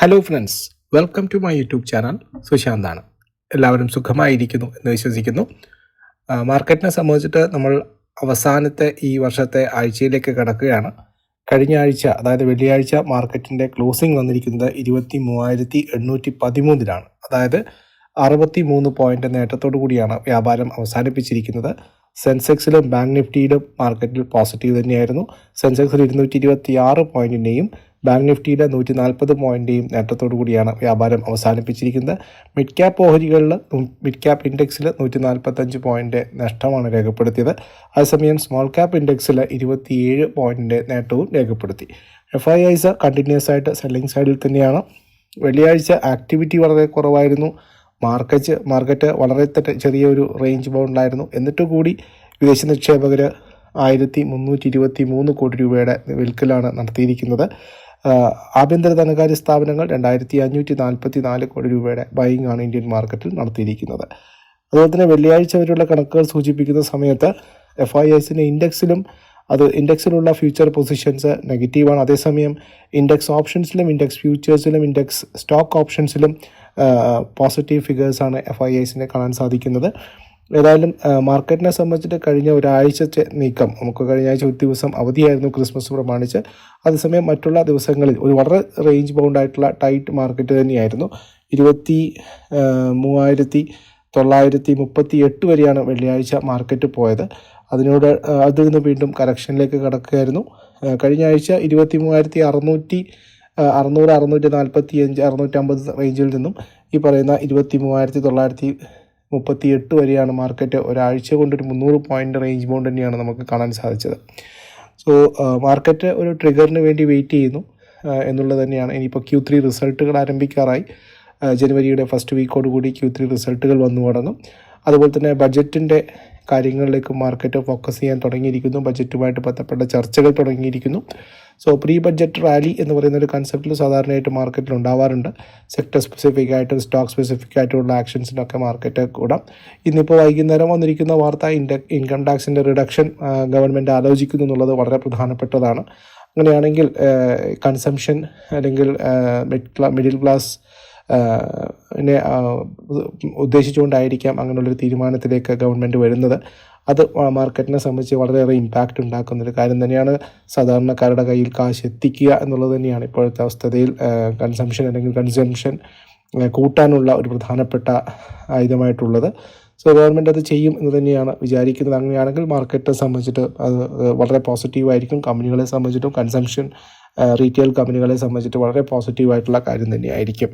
Hello friends welcome to my YouTube channel സുശാന്താണ് എല്ലാവരും സുഖമായിരിക്കുന്നു എന്ന് വിശ്വസിക്കുന്നു. മാർക്കറ്റിനെ സംബന്ധിച്ചിട്ട് നമ്മൾ അവസാനത്തെ ഈ വർഷത്തെ ആഴ്ചയിലേക്ക് കടക്കുകയാണ്. കഴിഞ്ഞ ആഴ്ച അതായത് വെള്ളിയാഴ്ച മാർക്കറ്റിന്റെ ക്ലോസിംഗ് വന്നിരിക്കുന്നത് ഇരുപത്തി മൂവായിരത്തി എണ്ണൂറ്റി പതിമൂന്നിലാണ് അതായത് അറുപത്തി മൂന്ന് പോയിന്റ് നേട്ടത്തോടു കൂടിയാണ് വ്യാപാരം അവസാനിപ്പിച്ചിരിക്കുന്നത്. സെൻസെക്സിലും ബാങ്ക് നിഫ്റ്റിയിലും മാർക്കറ്റിൽ പോസിറ്റീവ് തന്നെയായിരുന്നു. സെൻസെക്സിൽ ഇരുന്നൂറ്റി ഇരുപത്തി ആറ് പോയിന്റിന്റെയും ബാങ്ക് നിഫ്റ്റിയുടെ നൂറ്റി നാൽപ്പത് പോയിന്റേയും നേട്ടത്തോടു കൂടിയാണ് വ്യാപാരം അവസാനിപ്പിച്ചിരിക്കുന്നത്. മിഡ് ക്യാപ്പ് ഓഹരികളിൽ മിഡ് ക്യാപ്പ് ഇൻഡെക്സിൽ നൂറ്റി നാൽപ്പത്തഞ്ച് പോയിന്റ് നഷ്ടമാണ് രേഖപ്പെടുത്തിയത്. അതേസമയം സ്മോൾ ക്യാപ്പ് ഇൻഡെക്സിൽ ഇരുപത്തിയേഴ് പോയിന്റിന്റെ നേട്ടവും രേഖപ്പെടുത്തി. എഫ് ഐ ഐസ് കണ്ടിന്യൂസ് ആയിട്ട് സെല്ലിംഗ് സൈഡിൽ തന്നെയാണ്. വെള്ളിയാഴ്ച ആക്ടിവിറ്റി വളരെ കുറവായിരുന്നു. മാർക്കറ്റ് മാർക്കറ്റ് വളരെ ചെറിയൊരു റേഞ്ച് ബൗണ്ടിലായിരുന്നു എന്നിട്ട് കൂടി വിദേശ നിക്ഷേപകർ ആയിരത്തി മുന്നൂറ്റി ഇരുപത്തി മൂന്ന് കോടി രൂപയുടെ വിൽക്കലാണ് നടത്തിയിരിക്കുന്നത്. ആഭ്യന്തര ധനകാര്യ സ്ഥാപനങ്ങൾ രണ്ടായിരത്തി അഞ്ഞൂറ്റി നാൽപ്പത്തി നാല് കോടി രൂപയുടെ ബൈങ് ആണ് ഇന്ത്യൻ മാർക്കറ്റിൽ നടത്തിയിരിക്കുന്നത്. അതുപോലെ തന്നെ വെള്ളിയാഴ്ച വരെയുള്ള കണക്കുകൾ സൂചിപ്പിക്കുന്ന സമയത്ത് എഫ് ഐ എസിന്റെ ഇൻഡെക്സിലും അത് ഇൻഡെക്സിലുള്ള ഫ്യൂച്ചർ പൊസിഷൻസ് നെഗറ്റീവാണ് അതേസമയം ഇൻഡെക്സ് ഓപ്ഷൻസിലും ഇൻഡെക്സ് ഫ്യൂച്ചേഴ്സിലും ഇൻഡെക്സ് സ്റ്റോക്ക് ഓപ്ഷൻസിലും പോസിറ്റീവ് ഫിഗേഴ്സാണ് എഫ് ഐ എസിനെ കാണാൻ സാധിക്കുന്നത്. ഏതായാലും മാർക്കറ്റിനെ സംബന്ധിച്ചിട്ട് കഴിഞ്ഞ ഒരാഴ്ചത്തെ നീക്കം നമുക്ക് കഴിഞ്ഞ ആഴ്ച ഒരു ദിവസം അവധിയായിരുന്നു ക്രിസ്മസ് പ്രമാണിച്ച്. അതേസമയം മറ്റുള്ള ദിവസങ്ങളിൽ ഒരു വളരെ റേഞ്ച് ബൗണ്ടായിട്ടുള്ള ടൈറ്റ് മാർക്കറ്റ് തന്നെയായിരുന്നു. ഇരുപത്തി മൂവായിരത്തി തൊള്ളായിരത്തി മുപ്പത്തി എട്ട് വരെയാണ് വെള്ളിയാഴ്ച മാർക്കറ്റ് പോയത്. അതിനോട് അതിൽ നിന്ന് വീണ്ടും കറക്ഷനിലേക്ക് കടക്കുകയായിരുന്നു. കഴിഞ്ഞ ആഴ്ച ഇരുപത്തി മൂവായിരത്തി അറുന്നൂറ്റി അറുന്നൂറ് അറുന്നൂറ്റി നാൽപ്പത്തി അഞ്ച് അറുന്നൂറ്റമ്പത് റേഞ്ചിൽ നിന്നും ഈ പറയുന്ന ഇരുപത്തി മൂവായിരത്തി തൊള്ളായിരത്തി മുപ്പത്തി എട്ട് വരെയാണ് മാർക്കറ്റ്. ഒരാഴ്ച ഒരു മുന്നൂറ് പോയിന്റ് റേഞ്ച് ബൗണ്ട് തന്നെയാണ് നമുക്ക് കാണാൻ സാധിച്ചത്. സോ മാർക്കറ്റ് ഒരു ട്രിഗറിന് വേണ്ടി വെയിറ്റ് ചെയ്യുന്നു എന്നുള്ളത് തന്നെയാണ്. ഇനിയിപ്പോൾ ക്യൂ ത്രീ റിസൾട്ടുകൾ ആരംഭിക്കാറായി. ജനുവരിയുടെ ഫസ്റ്റ് വീക്കോട് കൂടി ക്യൂ ത്രീ റിസൾട്ടുകൾ വന്നു തുടങ്ങും. അതുപോലെ തന്നെ ബഡ്ജറ്റിന്റെ കാര്യങ്ങളിലേക്ക് മാർക്കറ്റ് ഫോക്കസ് ചെയ്യാൻ തുടങ്ങിയിരിക്കുന്നു. ബഡ്ജറ്റുമായിട്ട് ബന്ധപ്പെട്ട ചർച്ചകൾ തുടങ്ങിയിരിക്കുന്നു. സോ പ്രീ ബഡ്ജറ്റ് റാലി എന്ന് പറയുന്ന ഒരു കൺസെപ്റ്റിൽ സാധാരണയായിട്ട് മാർക്കറ്റിൽ ഉണ്ടാവാറുണ്ട്. സെക്ടർ സ്പെസിഫിക് ആയിട്ട് സ്റ്റോക്ക് സ്പെസിഫിക് ആയിട്ടുള്ള ആക്ഷൻസിനൊക്കെ മാർക്കറ്റ് കൂടാം. ഇന്നിപ്പോൾ വൈകുന്നേരം വന്നിരിക്കുന്ന വാർത്ത ഇൻകം ടാക്സിന്റെ റിഡക്ഷൻ ഗവൺമെന്റ് ആലോചിക്കുന്നു എന്നുള്ളത് വളരെ പ്രധാനപ്പെട്ടതാണ്. അങ്ങനെയാണെങ്കിൽ കൺസംഷൻ അല്ലെങ്കിൽ മിഡിൽ ക്ലാസ് നെ ഉദ്ദേശിച്ചുകൊണ്ടായിരിക്കാം അങ്ങനെയുള്ളൊരു തീരുമാനത്തിലേക്ക് ഗവൺമെന്റ് വരുന്നത്. അത് മാർക്കറ്റിനെ സംബന്ധിച്ച് വളരെയേറെ ഇമ്പാക്റ്റ് ഉണ്ടാക്കുന്ന ഒരു കാര്യം തന്നെയാണ്. സാധാരണക്കാരുടെ കയ്യിൽ കാശ് എത്തിക്കുക എന്നുള്ളത് തന്നെയാണ് ഇപ്പോഴത്തെ അവസ്ഥയിൽ കൺസംഷൻ അല്ലെങ്കിൽ കൺസംഷൻ കൂട്ടാനുള്ള ഒരു പ്രധാനപ്പെട്ട ആയുധമായിട്ടുള്ളത്. സോ ഗവൺമെന്റ് അത് ചെയ്യും എന്ന് തന്നെയാണ് വിചാരിക്കുന്നത്. അങ്ങനെയാണെങ്കിൽ മാർക്കറ്റിനെ സംബന്ധിച്ചിട്ട് അത് വളരെ പോസിറ്റീവായിരിക്കും കമ്പനികളെ സംബന്ധിച്ചിട്ടും കൺസംഷൻ റീറ്റെയിൽ കമ്പനികളെ സംബന്ധിച്ചിട്ട് വളരെ പോസിറ്റീവായിട്ടുള്ള കാര്യം തന്നെയായിരിക്കും.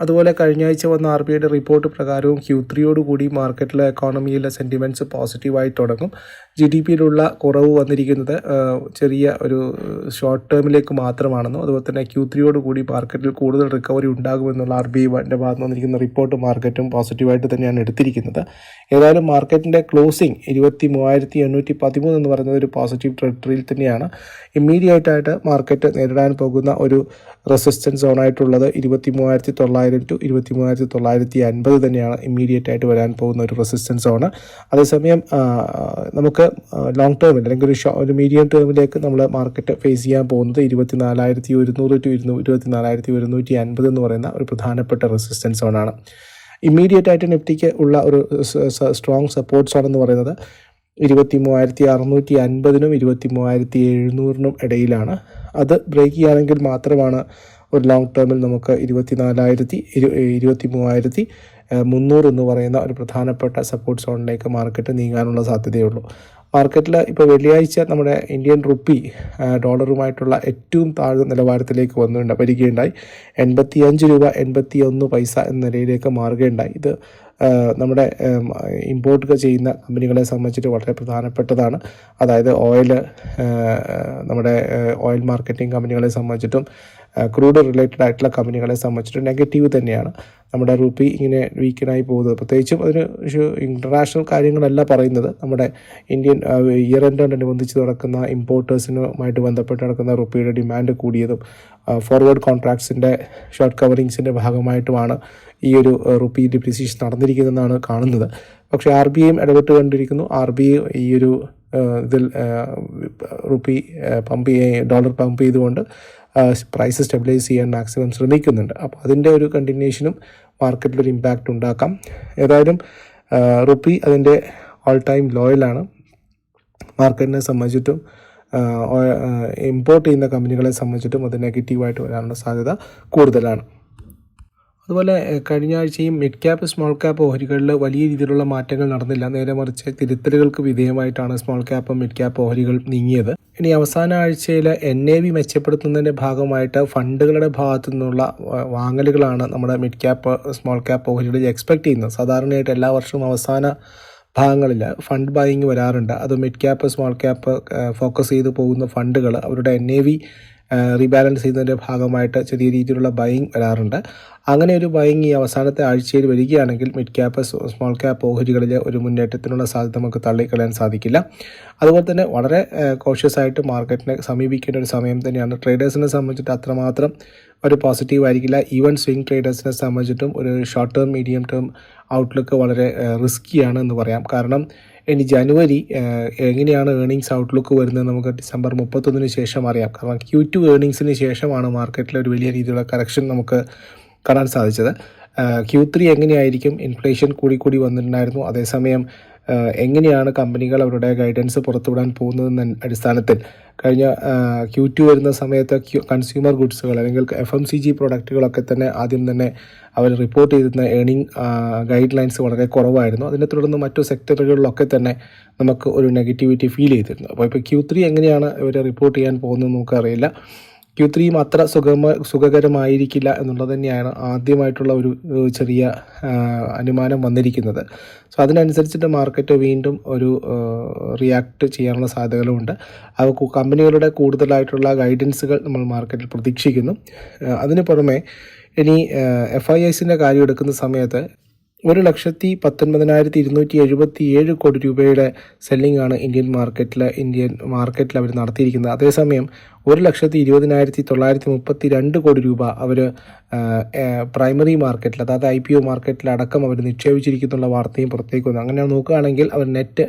അതുപോലെ കഴിഞ്ഞ ആഴ്ച വന്ന ആർ ബി ഐയുടെ റിപ്പോർട്ട് പ്രകാരവും ക്യൂ ത്രീയോടുകൂടി മാർക്കറ്റിലെ എക്കോണമിയിലെ സെന്റിമെന്റ്സ് പോസിറ്റീവായി തുടങ്ങും. ജി ഡി പിയിലുള്ള കുറവ് വന്നിരിക്കുന്നത് ചെറിയ ഒരു ഷോർട്ട് ടേമിലേക്ക് മാത്രമാണെന്നും അതുപോലെ തന്നെ ക്യൂ ത്രീയോട് കൂടി മാർക്കറ്റിൽ കൂടുതൽ റിക്കവറി ഉണ്ടാകുമെന്നുള്ള ആർ ബി ഐന്റെ ഭാഗത്ത് വന്നിരിക്കുന്ന റിപ്പോർട്ട് മാർക്കറ്റും പോസിറ്റീവായിട്ട് തന്നെയാണ് എടുത്തിരിക്കുന്നത്. ഏതായാലും മാർക്കറ്റിന്റെ ക്ലോസിംഗ് ഇരുപത്തി മൂവായിരത്തി എണ്ണൂറ്റി പതിമൂന്ന് എന്ന് പറയുന്നത് ഒരു പോസിറ്റീവ് ട്രെഡറിയിൽ തന്നെയാണ്. ഇമ്മീഡിയറ്റ് ആയിട്ട് മാർക്കറ്റ് നേരിടാൻ പോകുന്ന ഒരു റെസിസ്റ്റൻസ് സോണായിട്ടുള്ളത് ഇരുപത്തി മൂവായിരത്തി തൊള്ളായിരം ടു ഇരുപത്തി മൂവായിരത്തി തൊള്ളായിരത്തി അൻപത് തന്നെയാണ് ഇമ്മീഡിയറ്റ് ആയിട്ട് വരാൻ പോകുന്ന ഒരു റെസിസ്റ്റൻസ് സോണ് അതേസമയം ആ, ലോങ് ടേമിൽ അല്ലെങ്കിൽ ഒരു ഷോ ഒരു മീഡിയം ടേമിലേക്ക് നമ്മൾ മാർക്കറ്റ് ഫേസ് ചെയ്യാൻ പോകുന്നത് ഇരുപത്തി നാലായിരത്തി ഒരുന്നൂറ് ടു ഇരുന്നൂ ഇരുപത്തി നാലായിരത്തി ഒരുന്നൂറ്റി അൻപത് എന്ന് പറയുന്ന ഒരു പ്രധാനപ്പെട്ട റെസിസ്റ്റൻസ് സോണാണ് ഇമ്മീഡിയറ്റ് ആയിട്ട് നിഫ്റ്റിക്ക് ഉള്ള ഒരു സ്ട്രോങ് സപ്പോർട്ട് സോൺ എന്ന് പറയുന്നത് ഇരുപത്തി മൂവായിരത്തി അറുന്നൂറ്റി അൻപതിനും ഇരുപത്തി മൂവായിരത്തി എഴുന്നൂറിനും ഇടയിലാണ്. അത് ബ്രേക്ക് ചെയ്യുകയാണെങ്കിൽ മാത്രമാണ് ഒരു ലോങ് ടേമിൽ നമുക്ക് ഇരുപത്തി നാലായിരത്തി ഇരു ഇരുപത്തി മൂവായിരത്തി മുന്നൂറ് എന്ന് പറയുന്ന ഒരു പ്രധാനപ്പെട്ട സപ്പോർട്ട് സോണിലേക്ക് മാർക്കറ്റ് നീങ്ങാനുള്ള സാധ്യതയുള്ളൂ. മാർക്കറ്റിൽ ഇപ്പോൾ വെള്ളിയാഴ്ച നമ്മുടെ ഇന്ത്യൻ റുപ്പി ഡോളറുമായിട്ടുള്ള ഏറ്റവും താഴ്ന്ന നിലവാരത്തിലേക്ക് വന്നിട്ടുണ്ട് വരികയുണ്ടായി. എൺപത്തി അഞ്ച് രൂപ എൺപത്തി ഒന്ന് പൈസ എന്ന നിലയിലേക്ക് മാറുകയുണ്ടായി. ഇത് നമ്മുടെ ഇമ്പോർട്ട് ചെയ്യുന്ന കമ്പനികളെ സംബന്ധിച്ചിട്ട് വളരെ പ്രധാനപ്പെട്ടതാണ്. അതായത് ഓയിൽ നമ്മുടെ ഓയിൽ മാർക്കറ്റിംഗ് കമ്പനികളെ സംബന്ധിച്ചിട്ടും ക്രൂഡ് റിലേറ്റഡ് ആയിട്ടുള്ള കമ്പനികളെ സംബന്ധിച്ചിട്ട് നെഗറ്റീവ് തന്നെയാണ്. നമ്മുടെ റുപ്പി ഇങ്ങനെ വീക്കനായി പോകുന്നത്. പ്രത്യേകിച്ചും അതിന് ഇന്റർനാഷണൽ കാര്യങ്ങളല്ല പറയുന്നത്. നമ്മുടെ ഇന്ത്യൻ ഇയർ എൻഡോടനുബന്ധിച്ച് നടക്കുന്ന ഇമ്പോർട്ടേഴ്സിനുമായിട്ട് ബന്ധപ്പെട്ട് നടക്കുന്ന റുപ്പിയുടെ ഡിമാൻഡ് കൂടിയതും ഫോർവേഡ് കോൺട്രാക്ട്സിന്റെ ഷോർട്ട് കവറിങ്സിന്റെ ഭാഗമായിട്ടുമാണ് ഈ ഒരു റുപ്പി ഡിപ്രിസിയേഷൻ നടന്നിരിക്കുന്നതെന്നാണ് കാണുന്നത്. പക്ഷേ ആർ ബി ഐയും ഇടപെട്ട് കണ്ടിരിക്കുന്നു. ആർ ബി ഐ ഈ ഒരു ഇതിൽ റുപ്പി പമ്പ് ഡോളർ പമ്പ് ചെയ്തുകൊണ്ട് പ്രൈസ് സ്റ്റെബിലൈസ് ചെയ്യാൻ മാക്സിമം ശ്രമിക്കുന്നുണ്ട്. അപ്പോൾ അതിന്റെ ഒരു കണ്ടിന്യൂഷനും മാർക്കറ്റിലൊരു ഇമ്പാക്റ്റ് ഉണ്ടാക്കാം. ഏതായാലും റുപ്പി അതിന്റെ ഓൾ ടൈം ലോയിലാണ് മാർക്കറ്റിനെ സംബന്ധിച്ചിട്ടും ഇമ്പോർട്ട് ചെയ്യുന്ന കമ്പനികളെ സംബന്ധിച്ചിട്ടും അത് നെഗറ്റീവായിട്ട് വരാനുള്ള സാധ്യത കൂടുതലാണ്. അതുപോലെ കഴിഞ്ഞ ആഴ്ചയും മിഡ് ക്യാപ്പ് സ്മോൾ ക്യാപ്പ് ഓഹരികളിൽ വലിയ രീതിയിലുള്ള മാറ്റങ്ങൾ നടന്നില്ല. നേരെ മറിച്ച് തിരുത്തലുകൾക്ക് വിധേയമായിട്ടാണ് സ്മോൾ ക്യാപ്പ് മിഡ് ക്യാപ്പ് ഓഹരികൾ നീങ്ങിയത്. ഇനി അവസാന ആഴ്ചയിൽ എൻ എ വി മെച്ചപ്പെടുത്തുന്നതിന്റെ ഭാഗമായിട്ട് ഫണ്ടുകളുടെ ഭാഗത്തു നിന്നുള്ള വാങ്ങലുകളാണ് നമ്മുടെ മിഡ് ക്യാപ്പ് സ്മോൾ ക്യാപ്പ് ഓഹരികളിൽ എക്സ്പെക്ട് ചെയ്യുന്നത്. സാധാരണയായിട്ട് എല്ലാ വർഷവും അവസാന ഭാഗങ്ങളിൽ ഫണ്ട് ബൈയിങ് വരാറുണ്ട്. അത് mid cap small cap focus ചെയ്ത് പോകുന്ന ഫണ്ടുകൾ അവരുടെ എൻ എ വി റീബാലൻസ് ചെയ്യുന്നതിന്റെ ഭാഗമായിട്ട് ചെറിയ രീതിയിലുള്ള ബൈങ് വരാറുണ്ട്. അങ്ങനെ ഒരു ബൈങ് ഈ അവസാനത്തെ ആഴ്ചയിൽ വരികയാണെങ്കിൽ മിഡ് ക്യാപ്പ് സ്മോൾ ക്യാപ്പ് ഓഹരികളിൽ ഒരു മുന്നേറ്റത്തിനുള്ള സാധ്യത നമുക്ക് തള്ളിക്കളയാൻ സാധിക്കില്ല. അതുപോലെ തന്നെ വളരെ കോഷ്യസ് ആയിട്ട് മാർക്കറ്റിനെ സമീപിക്കേണ്ട ഒരു സമയം തന്നെയാണ്. ട്രേഡേഴ്സിനെ സംബന്ധിച്ചിട്ട് അത്രമാത്രം ഒരു പോസിറ്റീവ് ആയിരിക്കില്ല. ഈവൻ സ്വിംഗ് ട്രേഡേഴ്സിനെ സംബന്ധിച്ചിട്ടും ഒരു short term medium term outlook വളരെ റിസ്ക്കിയാണ് എന്ന് പറയാം. കാരണം ഇനി ജനുവരി എങ്ങനെയാണ് ഏണിങ്സ് ഔട്ട്ലുക്ക് വരുന്നത് നമുക്ക് ഡിസംബർ മുപ്പത്തൊന്നിന് ശേഷം അറിയാം. കാരണം ക്യൂ ടു ഏണിങ്സിന് ശേഷമാണ് മാർക്കറ്റിൽ ഒരു വലിയ രീതിയിലുള്ള കറക്ഷൻ നമുക്ക് കാണാൻ സാധിച്ചത്. ക്യൂ ത്രീ എങ്ങനെയായിരിക്കും? ഇൻഫ്ലേഷൻ കൂടി കൂടി വന്നിട്ടുണ്ടായിരുന്നു. അതേസമയം എങ്ങനെയാണ് കമ്പനികൾ അവരുടെ ഗൈഡൻസ് പുറത്തുവിടാൻ പോകുന്നതെന്ന അടിസ്ഥാനത്തിൽ കഴിഞ്ഞ ക്യൂ ടു വരുന്ന സമയത്ത് കൺസ്യൂമർ ഗുഡ്സുകൾ അല്ലെങ്കിൽ എഫ് എം സി ജി പ്രൊഡക്റ്റുകളൊക്കെ തന്നെ ആദ്യം തന്നെ അവർ റിപ്പോർട്ട് ചെയ്തിരുന്ന ഏണിംഗ് ഗൈഡ് ലൈൻസ് വളരെ കുറവായിരുന്നു. അതിനെ തുടർന്ന് മറ്റു സെക്ടറുകളിലൊക്കെ തന്നെ നമുക്ക് ഒരു നെഗറ്റിവിറ്റി ഫീൽ ചെയ്തിരുന്നു. അപ്പോൾ ഇപ്പോൾ ക്യൂ ത്രീ എങ്ങനെയാണ് ഇവർ റിപ്പോർട്ട് ചെയ്യാൻ പോകുന്നത് നമുക്കറിയില്ല. ക്യൂ ത്രീയും അത്ര സുഖമ സുഖകരമായിരിക്കില്ല എന്നുള്ളത് തന്നെയാണ് ആദ്യമായിട്ടുള്ള ഒരു ചെറിയ അനുമാനം വന്നിരിക്കുന്നത്. സോ അതിനനുസരിച്ചിട്ട് മാർക്കറ്റ് വീണ്ടും ഒരു റിയാക്ട് ചെയ്യാനുള്ള സാധ്യതകളുമുണ്ട് കു- കമ്പനികളുടെ കൂടുതലായിട്ടുള്ള ഗൈഡൻസുകൾ നമ്മൾ മാർക്കറ്റിൽ പ്രതീക്ഷിക്കുന്നു. അതിന് പുറമെ ഇനി എഫ് ഐ എസിന്റെ കാര്യം എടുക്കുന്ന സമയത്ത് ഒരു ലക്ഷത്തി പത്തൊൻപതിനായിരത്തി ഇരുന്നൂറ്റി എഴുപത്തി ഏഴ് കോടി രൂപയുടെ സെല്ലിംഗ് ആണ് ഇന്ത്യൻ മാർക്കറ്റിൽ ഇന്ത്യൻ മാർക്കറ്റിൽ അവർ നടത്തിയിരിക്കുന്നത്. അതേസമയം ഒരു ലക്ഷത്തി ഇരുപതിനായിരത്തി തൊള്ളായിരത്തി മുപ്പത്തി രണ്ട് കോടി രൂപ അവർ പ്രൈമറി മാർക്കറ്റിൽ അതായത് ഐ പി ഒ മാർക്കറ്റിൽ അടക്കം അവർ നിക്ഷേപിച്ചിരിക്കുന്നുള്ള വാർത്തയും പുറത്തേക്ക് വന്നു. അങ്ങനെ നോക്കുകയാണെങ്കിൽ അവർ നെറ്റ്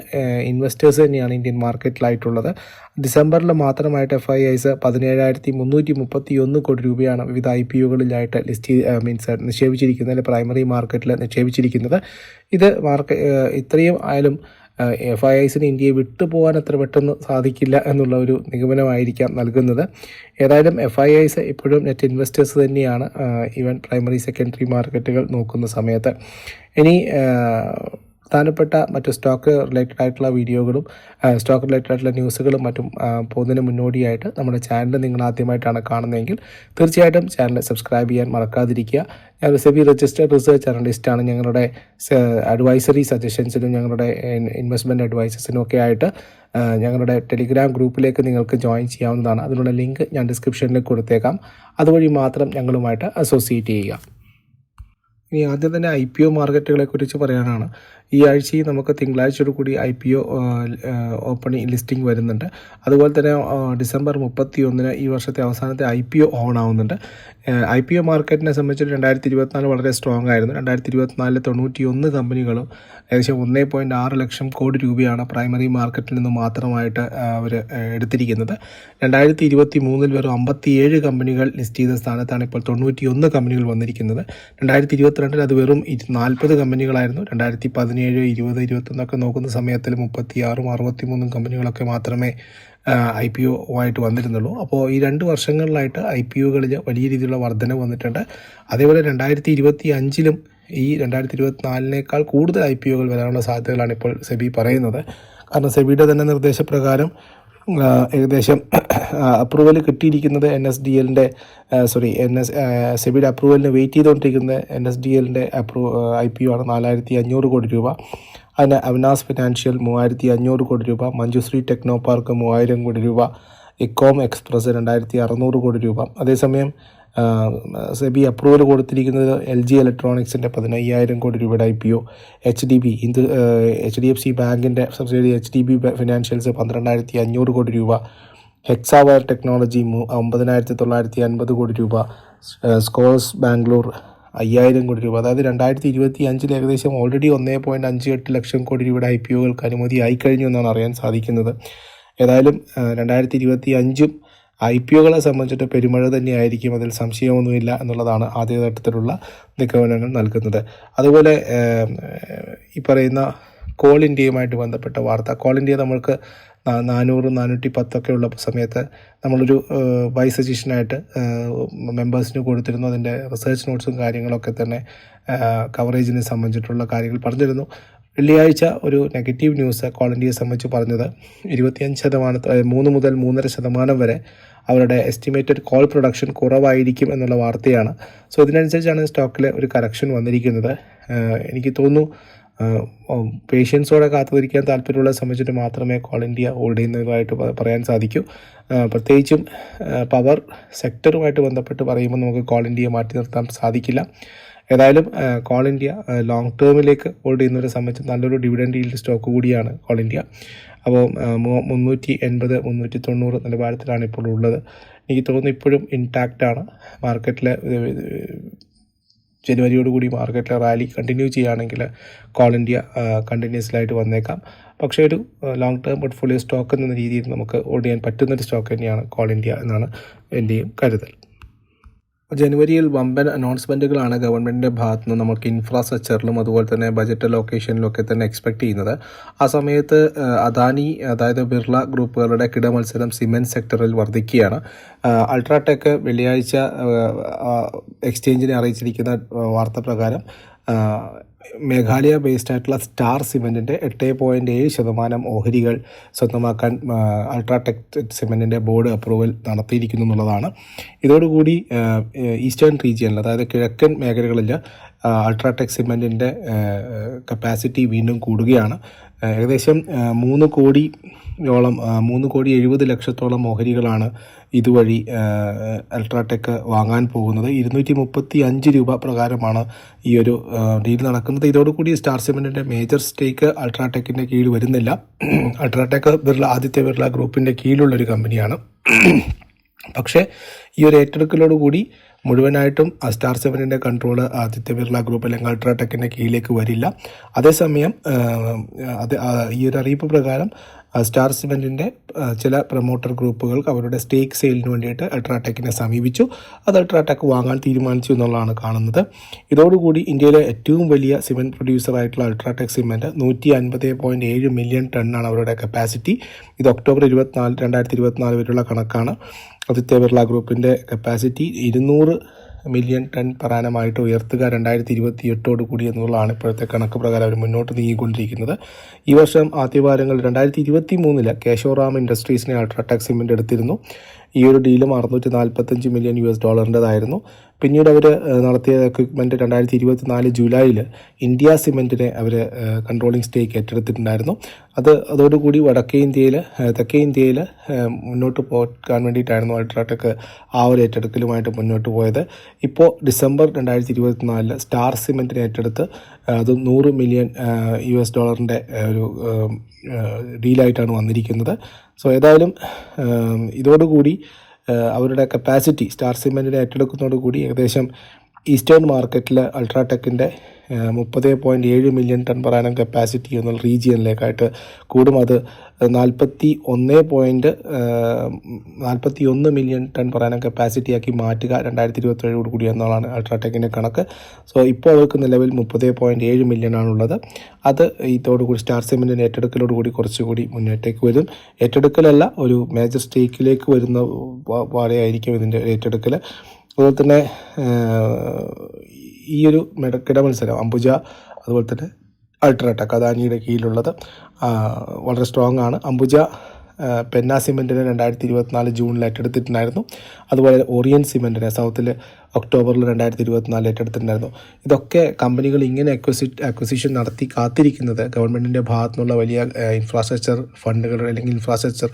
ഇൻവെസ്റ്റേഴ്സ് തന്നെയാണ് ഇന്ത്യൻ മാർക്കറ്റിലായിട്ടുള്ളത്. ഡിസംബറിൽ മാത്രമായിട്ട് എഫ് ഐ ഐസ് പതിനേഴായിരത്തി മുന്നൂറ്റി മുപ്പത്തി ഒന്ന് കോടി രൂപയാണ് വിവിധ ഐ പി ഒകളിലായിട്ട് ലിസ്റ്റ് മീൻസ് നിക്ഷേപിച്ചിരിക്കുന്നത് പ്രൈമറി മാർക്കറ്റിൽ നിക്ഷേപിച്ചിരിക്കുന്നത്. ഇത് മാർക്ക ഇത്രയും ആയാലും എഫ് ഐ ഐസിന് ഇന്ത്യയെ വിട്ടുപോകാൻ അത്ര പെട്ടെന്ന് സാധിക്കില്ല എന്നുള്ള ഒരു നിഗമനമായിരിക്കാം നൽകുന്നത്. ഏതായാലും എഫ് ഐ ഐസ് ഇപ്പോഴും നെറ്റ് ഇൻവെസ്റ്റേഴ്സ് തന്നെയാണ് ഈവൻ പ്രൈമറി സെക്കൻഡറി മാർക്കറ്റുകൾ നോക്കുന്ന സമയത്ത്. ഇനി പ്രധാനപ്പെട്ട മറ്റ് സ്റ്റോക്ക് റിലേറ്റഡ് ആയിട്ടുള്ള വീഡിയോകളും സ്റ്റോക്ക് റിലേറ്റഡ് ആയിട്ടുള്ള ന്യൂസുകളും മറ്റും പോകുന്നതിന് മുന്നോടിയായിട്ട് നമ്മുടെ ചാനൽ നിങ്ങൾ ആദ്യമായിട്ടാണ് കാണുന്നതെങ്കിൽ തീർച്ചയായിട്ടും ചാനൽ സബ്സ്ക്രൈബ് ചെയ്യാൻ മറക്കാതിരിക്കുക. ഞാൻ സെബി രജിസ്റ്റേഡ് റിസർച്ച് അനലിസ്റ്റാണ് ഞങ്ങളുടെ അഡ്വൈസറി സജഷൻസിനും ഞങ്ങളുടെ ഇൻവെസ്റ്റ്മെന്റ് അഡ്വൈസസിനും ഒക്കെ ആയിട്ട് ഞങ്ങളുടെ ടെലിഗ്രാം ഗ്രൂപ്പിലേക്ക് നിങ്ങൾക്ക് ജോയിൻ ചെയ്യാവുന്നതാണ്. അതിനുള്ള ലിങ്ക് ഞാൻ ഡിസ്ക്രിപ്ഷനിൽ കൊടുത്തേക്കാം. അതുവഴി മാത്രം ഞങ്ങളുമായിട്ട് അസോസിയേറ്റ് ചെയ്യുക. ഇനി ആദ്യം തന്നെ ഐ പി ഒ മാർക്കറ്റുകളെ കുറിച്ച് പറയാനാണ്. ഈ ആഴ്ചയിൽ നമുക്ക് തിങ്കളാഴ്ചയോട് കൂടി I P O opening listing വരുന്നുണ്ട്. അതുപോലെ തന്നെ ഡിസംബർ മുപ്പത്തി ഒന്നിന് ഈ വർഷത്തെ അവസാനത്തെ ഐ പി ഒ ഓൺ ആവുന്നുണ്ട്. ഐ പി ഒ മാർക്കറ്റിനെ സംബന്ധിച്ച് രണ്ടായിരത്തി ഇരുപത്തിനാല് വളരെ സ്ട്രോങ് ആയിരുന്നു. രണ്ടായിരത്തി ഇരുപത്തിനാലിൽ തൊണ്ണൂറ്റി ഒന്ന് കമ്പനികളും ഏകദേശം ഒന്നേ പോയിന്റ് ആറ് ലക്ഷം കോടി രൂപയാണ് പ്രൈമറി മാർക്കറ്റിൽ നിന്ന് മാത്രമായിട്ട് അവർ എടുത്തിരിക്കുന്നത് രണ്ടായിരത്തി ഇരുപത്തി മൂന്നിൽ വെറും അമ്പത്തിയേഴ് കമ്പനികൾ ലിസ്റ്റ് ചെയ്ത സ്ഥാനത്താണ് ഇപ്പോൾ തൊണ്ണൂറ്റി ഒന്ന് കമ്പനികൾ വന്നിരിക്കുന്നത്. രണ്ടായിരത്തി ഇരുപത്തിരണ്ടിൽ അത് വെറും നാൽപ്പത് കമ്പനികളായിരുന്നു. രണ്ടായിരത്തി പതിനേഴ് ഇരുപത് ഇരുപത്തൊന്നൊക്കെ നോക്കുന്ന സമയത്തിൽ മുപ്പത്തി ആറും അറുപത്തി മൂന്നും കമ്പനികളൊക്കെ മാത്രമേ ഐ പി ഒ ആയിട്ട് വന്നിരുന്നുള്ളൂ. അപ്പോൾ ഈ രണ്ട് വർഷങ്ങളിലായിട്ട് ഐ പി ഒകളിൽ വലിയ രീതിയിലുള്ള വർധന വന്നിട്ടുണ്ട്. അതേപോലെ രണ്ടായിരത്തി ഇരുപത്തി അഞ്ചിലും ഈ രണ്ടായിരത്തി ഇരുപത്തിനാലിനേക്കാൾ കൂടുതൽ ഐ പി ഒകൾ വരാനുള്ള സാധ്യതകളാണ് ഇപ്പോൾ സെബി പറയുന്നത്. കാരണം സെബിയുടെ തന്നെ നിർദ്ദേശപ്രകാരം ഏകദേശം അപ്രൂവൽ കിട്ടിയിരിക്കുന്നത് എൻ എസ് ഡി എല്ലിന്റെ സോറി എൻ എസ് സെബിയുടെ അപ്രൂവലിന് വെയിറ്റ് ചെയ്തുകൊണ്ടിരിക്കുന്ന എൻ എസ് ഡി എല്ലിന്റെ അപ്രൂ ഐ പി ഒ ആണ് നാലായിരത്തി അഞ്ഞൂറ് കോടി രൂപ. അതിന് അവിനാസ് ഫിനാൻഷ്യൽ മൂവായിരത്തി അഞ്ഞൂറ് കോടി രൂപ. മഞ്ജുശ്രീ ടെക്നോ പാർക്ക് മൂവായിരം കോടി രൂപ. ഇക്കോം എക്സ്പ്രസ് രണ്ടായിരത്തി അറുന്നൂറ് കോടി രൂപ. അതേസമയം സെബി അപ്രൂവൽ കൊടുത്തിരിക്കുന്നത് എൽ ജി ഇലക്ട്രോണിക്സിന്റെ പതിനയ്യായിരം കോടി രൂപയുടെ I P O H D B ഇന്ത് H D F C ബാങ്കിന്റെ subsidy H D B financials പന്ത്രണ്ടായിരത്തി അഞ്ഞൂറ് കോടി രൂപ ഹെക്സാവയർ ടെക്നോളജി ഒമ്പതിനായിരത്തി തൊള്ളായിരത്തി അൻപത് കോടി രൂപ സ്കോഴ്സ് ബാംഗ്ലൂർ അയ്യായിരം കോടി രൂപ. അതായത് രണ്ടായിരത്തി ഇരുപത്തി അഞ്ചിൽ ഏകദേശം ഓൾറെഡി ഒന്നേ പോയിന്റ് അഞ്ച് എട്ട് ലക്ഷം കോടി രൂപയുടെ ഐ പി ഒകൾക്ക് അനുമതി ആയിക്കഴിഞ്ഞു എന്നാണ് അറിയാൻ സാധിക്കുന്നത്. ഏതായാലും രണ്ടായിരത്തി ഇരുപത്തി അഞ്ചും ഐ പി ഒകളെ സംബന്ധിച്ചിട്ട് പെരുമഴ തന്നെയായിരിക്കും അതിൽ സംശയമൊന്നുമില്ല എന്നുള്ളതാണ് ആദ്യ ഘട്ടത്തിലുള്ള നിഗമനങ്ങൾ നൽകുന്നത്. അതുപോലെ ഈ പറയുന്ന കോൾ ഇന്ത്യയുമായിട്ട് ബന്ധപ്പെട്ട വാർത്ത കോൾ ഇന്ത്യ നമ്മൾക്ക് നാനൂറ് നാനൂറ്റി പത്തൊക്കെ ഉള്ള സമയത്ത് നമ്മളൊരു ബൈ സജഷനായിട്ട് മെമ്പേഴ്സിന് കൊടുത്തിരുന്നു. അതിന്റെ റിസർച്ച് നോട്ട്സും കാര്യങ്ങളൊക്കെ തന്നെ കവറേജിനെ സംബന്ധിച്ചിട്ടുള്ള കാര്യങ്ങൾ പറഞ്ഞിരുന്നു. വെള്ളിയാഴ്ച ഒരു നെഗറ്റീവ് ന്യൂസ് കോൾ ഇന്ത്യയെ സംബന്ധിച്ച് പറഞ്ഞത് ഇരുപത്തിയഞ്ച് ശതമാനത്ത് ഏഹ്, മൂന്ന് മുതൽ മൂന്നര ശതമാനം വരെ അവരുടെ എസ്റ്റിമേറ്റഡ് കോൾ പ്രൊഡക്ഷൻ കുറവായിരിക്കും എന്നുള്ള വാർത്തയാണ്. സോ ഇതിനനുസരിച്ചാണ് സ്റ്റോക്കിൽ ഒരു കറക്ഷൻ വന്നിരിക്കുന്നത്. എനിക്ക് തോന്നുന്നു പേഷ്യൻസോടെ കാത്തുനിൽക്കാൻ താല്പര്യമുള്ള സംബന്ധിച്ചിട്ട് മാത്രമേ കോൾ ഇന്ത്യ ഹോൾഡ് ചെയ്യുന്നതായിട്ട് പറയാൻ സാധിക്കൂ. പ്രത്യേകിച്ചും പവർ സെക്ടറുമായിട്ട് ബന്ധപ്പെട്ട് പറയുമ്പോൾ നമുക്ക് കോൾ ഇന്ത്യയെ മാറ്റി നിർത്താൻ സാധിക്കില്ല. ഏതായാലും കോൾ ഇന്ത്യ ലോങ് ടേമിലേക്ക് ഹോൾഡ് ചെയ്യുന്നവരെ സംബന്ധിച്ച് നല്ലൊരു ഡിവിഡൻഡ് ഈൽഡ് സ്റ്റോക്ക് കൂടിയാണ് കോൾ ഇന്ത്യ അപ്പോൾ മുന്നൂറ്റി എൺപത് മുന്നൂറ്റി തൊണ്ണൂറ് നിലവാരത്തിലാണ് ഇപ്പോൾ ഉള്ളത്. എനിക്ക് തോന്നുന്നു ഇപ്പോഴും ഇൻടാക്റ്റാണ് മാർക്കറ്റിലെ ജനുവരിയോടുകൂടി മാർക്കറ്റിലെ റാലി കണ്ടിന്യൂ ചെയ്യുകയാണെങ്കിൽ കോൾ ഇന്ത്യ കണ്ടിന്യൂസ്ലായിട്ട് വന്നേക്കാം. പക്ഷേ ഒരു ലോങ് ടേം പോർട്ട്ഫോളിയോ സ്റ്റോക്ക് എന്ന രീതിയിൽ നമുക്ക് ഹോൾഡ് ചെയ്യാൻ പറ്റുന്നൊരു സ്റ്റോക്ക് തന്നെയാണ് കോൾ ഇന്ത്യ എന്നാണ് എന്റെയും കരുതൽ. ജനുവരിയിൽ വമ്പൻ അനൗൺസ്മെന്റുകളാണ് ഗവൺമെന്റിന്റെ ഭാഗത്തു നിന്ന് നമുക്ക് ഇൻഫ്രാസ്ട്രക്ചറിലും അതുപോലെ തന്നെ ബജറ്റ് ലൊക്കേഷനിലും ഒക്കെ തന്നെ എക്സ്പെക്ട് ചെയ്യുന്നത്. ആ സമയത്ത് അദാനി അതായത് ബിർള ഗ്രൂപ്പുകളുടെ കിടമത്സരം സിമെന്റ് സെക്ടറിൽ വർദ്ധിക്കുകയാണ് അൾട്രാടെക് വെള്ളിയാഴ്ച എക്സ്ചേഞ്ചിനെ അറിയിച്ചിരിക്കുന്ന വാർത്ത പ്രകാരം മേഘാലയ ബേസ്ഡ് ആയിട്ടുള്ള സ്റ്റാർ സിമെന്റിന്റെ എട്ട് പോയിന്റ് ഏഴ് ശതമാനം ഓഹരികൾ സ്വന്തമാക്കാൻ അൾട്രാടെക് സിമെന്റിന്റെ ബോർഡ് അപ്രൂവൽ നടത്തിയിരിക്കുന്നു എന്നുള്ളതാണ്. ഇതോടുകൂടി ഈസ്റ്റേൺ റീജിയനിൽ അതായത് കിഴക്കൻ മേഖലകളിൽ അൾട്രാടെക് സിമെന്റിന്റെ കപ്പാസിറ്റി വീണ്ടും കൂടുകയാണ്. ഏകദേശം മൂന്ന് കോടിയോളം മൂന്ന് കോടി എഴുപത് ലക്ഷത്തോളം ഓഹരികളാണ് ഇതുവഴി അൾട്രാടെക് വാങ്ങാൻ പോകുന്നത്. ഇരുന്നൂറ്റി മുപ്പത്തി അഞ്ച് രൂപ പ്രകാരമാണ് ഈ ഒരു ഡീൽ നടക്കുന്നത്. ഇതോടുകൂടി സ്റ്റാർ സിമെന്റിന്റെ മേജർ സ്റ്റേക്ക് അൾട്രാടെക്കിന്റെ കീഴിൽ വരുന്നില്ല. അൾട്രാടെക് ബിർള ആദിത്യ ബിർള ഗ്രൂപ്പിന്റെ കീഴിലുള്ളൊരു കമ്പനിയാണ്. പക്ഷേ ഈ ഒരു ഏറ്റെടുക്കലോടുകൂടി മുഴുവനായിട്ടും സ്റ്റാർ സെവനിന്റെ കൺട്രോൾ ആദിത്യ ബിർള ഗ്രൂപ്പ് അല്ലെങ്കിൽ അൾട്രാടെക്കിന്റെ കീഴിലേക്ക് വരില്ല. അതേസമയം അത് ഈ ഒരു അറിയിപ്പ് പ്രകാരം സ്റ്റാർ സിമെന്റിന്റെ ചില പ്രൊമോട്ടർ ഗ്രൂപ്പുകൾ അവരുടെ സ്റ്റേക്ക് സെയിലിന് വേണ്ടിയിട്ട് അൾട്രാടെക്കിനെ സമീപിച്ചു. അത് അൾട്രാടെക് വാങ്ങാൻ തീരുമാനിച്ചു എന്നുള്ളതാണ് കാണുന്നത്. ഇതോടുകൂടി ഇന്ത്യയിലെ ഏറ്റവും വലിയ സിമെന്റ് പ്രൊഡ്യൂസറായിട്ടുള്ള അൾട്രാടെക് സിമെന്റ് നൂറ്റി അൻപത് പോയിന്റ് ഏഴ് മില്യൺ ടണ്ണാണ് അവരുടെ കപ്പാസിറ്റി. ഇത് ഒക്ടോബർ ഇരുപത്തിനാല് രണ്ടായിരത്തി ഇരുപത്തിനാല് വരെയുള്ള കണക്കാണ്. ആദിത്യ ബിർള ഗ്രൂപ്പിന്റെ കപ്പാസിറ്റി ഇരുന്നൂറ് മില്യൺ ടൺ പ്രധാനമായിട്ട് ഉയർത്തുക രണ്ടായിരത്തി ഇരുപത്തി എട്ടോട് കൂടി എന്നുള്ളതാണ് ഇപ്പോഴത്തെ കണക്ക് പ്രകാരം അവർ മുന്നോട്ട് നീങ്ങിക്കൊണ്ടിരിക്കുന്നത്. ഈ വർഷം ആദ്യവാരങ്ങൾ രണ്ടായിരത്തി ഇരുപത്തി മൂന്നിൽ കേശവറാം ഇൻഡസ്ട്രീസിനെ അൾട്രാടെക് സിമെന്റ് എടുത്തിരുന്നു. ഈ ഒരു ഡീലും അറുന്നൂറ്റി നാൽപ്പത്തഞ്ച് മില്യൺ യു എസ് ഡോളറിന്റെതായിരുന്നു. പിന്നീട് അവർ നടത്തിയ എക്യുപ്മെന്റ് രണ്ടായിരത്തി ഇരുപത്തി നാല് ജൂലൈയിൽ ഇന്ത്യ സിമെന്റിനെ അവർ കൺട്രോളിംഗ് സ്റ്റേക്ക് ഏറ്റെടുത്തിട്ടുണ്ടായിരുന്നു. അത് അതോടുകൂടി വടക്കേ ഇന്ത്യയിൽ തെക്കേ ഇന്ത്യയിൽ മുന്നോട്ട് പോകാൻ വേണ്ടിയിട്ടായിരുന്നു അൾട്രാടെക് ആ ഒരു ഏറ്റെടുക്കലുമായിട്ട് മുന്നോട്ട് പോയത്. ഇപ്പോൾ ഡിസംബർ രണ്ടായിരത്തി ഇരുപത്തി നാലിൽ സ്റ്റാർ സിമെന്റിനെ ഏറ്റെടുത്ത് അത് നൂറ് മില്യൺ യു എസ് ഡോളറിന്റെ ഒരു ഡീലായിട്ടാണ് വന്നിരിക്കുന്നത്. സോ ഏതായാലും ഇതോടുകൂടി അവരുടെ കപ്പാസിറ്റി സ്റ്റാർ സിമെന്റിനെ ഏറ്റെടുക്കുന്നതോടുകൂടി ഏകദേശം ഈസ്റ്റേൺ മാർക്കറ്റിൽ അൾട്രാടെക്കിന്റെ മുപ്പത് പോയിന്റ് ഏഴ് മില്യൺ ടൺ പറയാനും കപ്പാസിറ്റി എന്നുള്ള റീജിയനിലേക്കായിട്ട് കൂടും. അത് നാൽപ്പത്തി ഒന്ന് പോയിന്റ് നാൽപ്പത്തി ഒന്ന് മില്യൺ ടൺ പറയാനും കപ്പാസിറ്റിയാക്കി മാറ്റുക രണ്ടായിരത്തി ഇരുപത്തേഴോട് കൂടി എന്നുള്ളതാണ് അൾട്രാടെക്കിന്റെ കണക്ക്. സോ ഇപ്പോൾ അവർക്ക് നിലവിൽ മുപ്പത് പോയിന്റ് ഏഴ് മില്യൺ ആണുള്ളത്. അത് ഇതോടുകൂടി സ്റ്റാർ സിമെന്റിന്റെ ഏറ്റെടുക്കലോടുകൂടി കുറച്ചുകൂടി മുന്നേറ്റേക്ക് വരും. ഏറ്റെടുക്കലല്ല ഒരു മേജർ സ്റ്റേക്കിലേക്ക് വരുന്ന പാടെയായിരിക്കും ഇതിന്റെ ഏറ്റെടുക്കൽ അതുപോലെ തന്നെ ഈ ഒരു മെടക്കിട മത്സരം അംബുജ അതുപോലെ തന്നെ അൾട്രാടെക് അദാനിയുടെ കീഴിലുള്ളത് വളരെ സ്ട്രോങ് ആണ്. അംബുജ പെന്ന സിമെന്റിനെ രണ്ടായിരത്തി ഇരുപത്തിനാല് ജൂണിൽ ഏറ്റെടുത്തിട്ടുണ്ടായിരുന്നു. അതുപോലെ ഓറിയൻ സിമെന്റിനെ സൗത്തിൽ ഒക്ടോബറിൽ രണ്ടായിരത്തി ഇരുപത്തിനാല് ഏറ്റെടുത്തിട്ടുണ്ടായിരുന്നു. ഇതൊക്കെ കമ്പനികൾ ഇങ്ങനെ അക്വസി അക്വസിഷൻ നടത്തി കാത്തിരിക്കുന്നത് ഗവൺമെന്റിന്റെ ഭാഗത്തു നിന്നുള്ള വലിയ ഇൻഫ്രാസ്ട്രക്ചർ ഫണ്ടുകൾ അല്ലെങ്കിൽ ഇൻഫ്രാസ്ട്രക്ചർ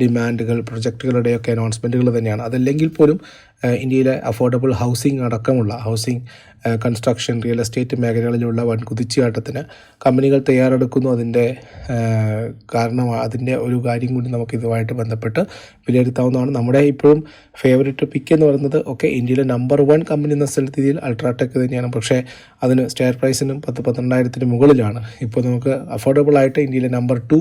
ഡിമാൻഡുകൾ പ്രൊജക്റ്റുകളുടെയൊക്കെ അനൗൺസ്മെന്റുകൾ തന്നെയാണ്. അതല്ലെങ്കിൽ പോലും ഇന്ത്യയിലെ അഫോർഡബിൾ ഹൗസിംഗ് അടക്കമുള്ള ഹൗസിംഗ് കൺസ്ട്രക്ഷൻ റിയൽ എസ്റ്റേറ്റ് മേഖലകളിലുള്ള വൻ കുതിച്ചുചാട്ടത്തിന് കമ്പനികൾ തയ്യാറെടുക്കുന്നു. അതിന്റെ കാരണം അതിന്റെ ഒരു കാര്യം കൂടി നമുക്ക് ഇതുമായിട്ട് ബന്ധപ്പെട്ട് വിലയിരുത്താവുന്നതാണ്. നമ്മുടെ ഇപ്പോഴും ഫേവറേറ്റ് പിക്ക് എന്ന് പറയുന്നത് ഒക്കെ ഇന്ത്യയിലെ നമ്പർ വൺ കമ്പനി എന്ന സ്ഥലത്തിൽ അൾട്രാടെക് തന്നെയാണ്. പക്ഷേ അതിന് സ്റ്റെയർ പ്രൈസിനും പത്ത് പന്ത്രണ്ടായിരത്തിന് മുകളിലാണ്. ഇപ്പോൾ നമുക്ക് അഫോർഡബിൾ ആയിട്ട് ഇന്ത്യയിലെ നമ്പർ ടു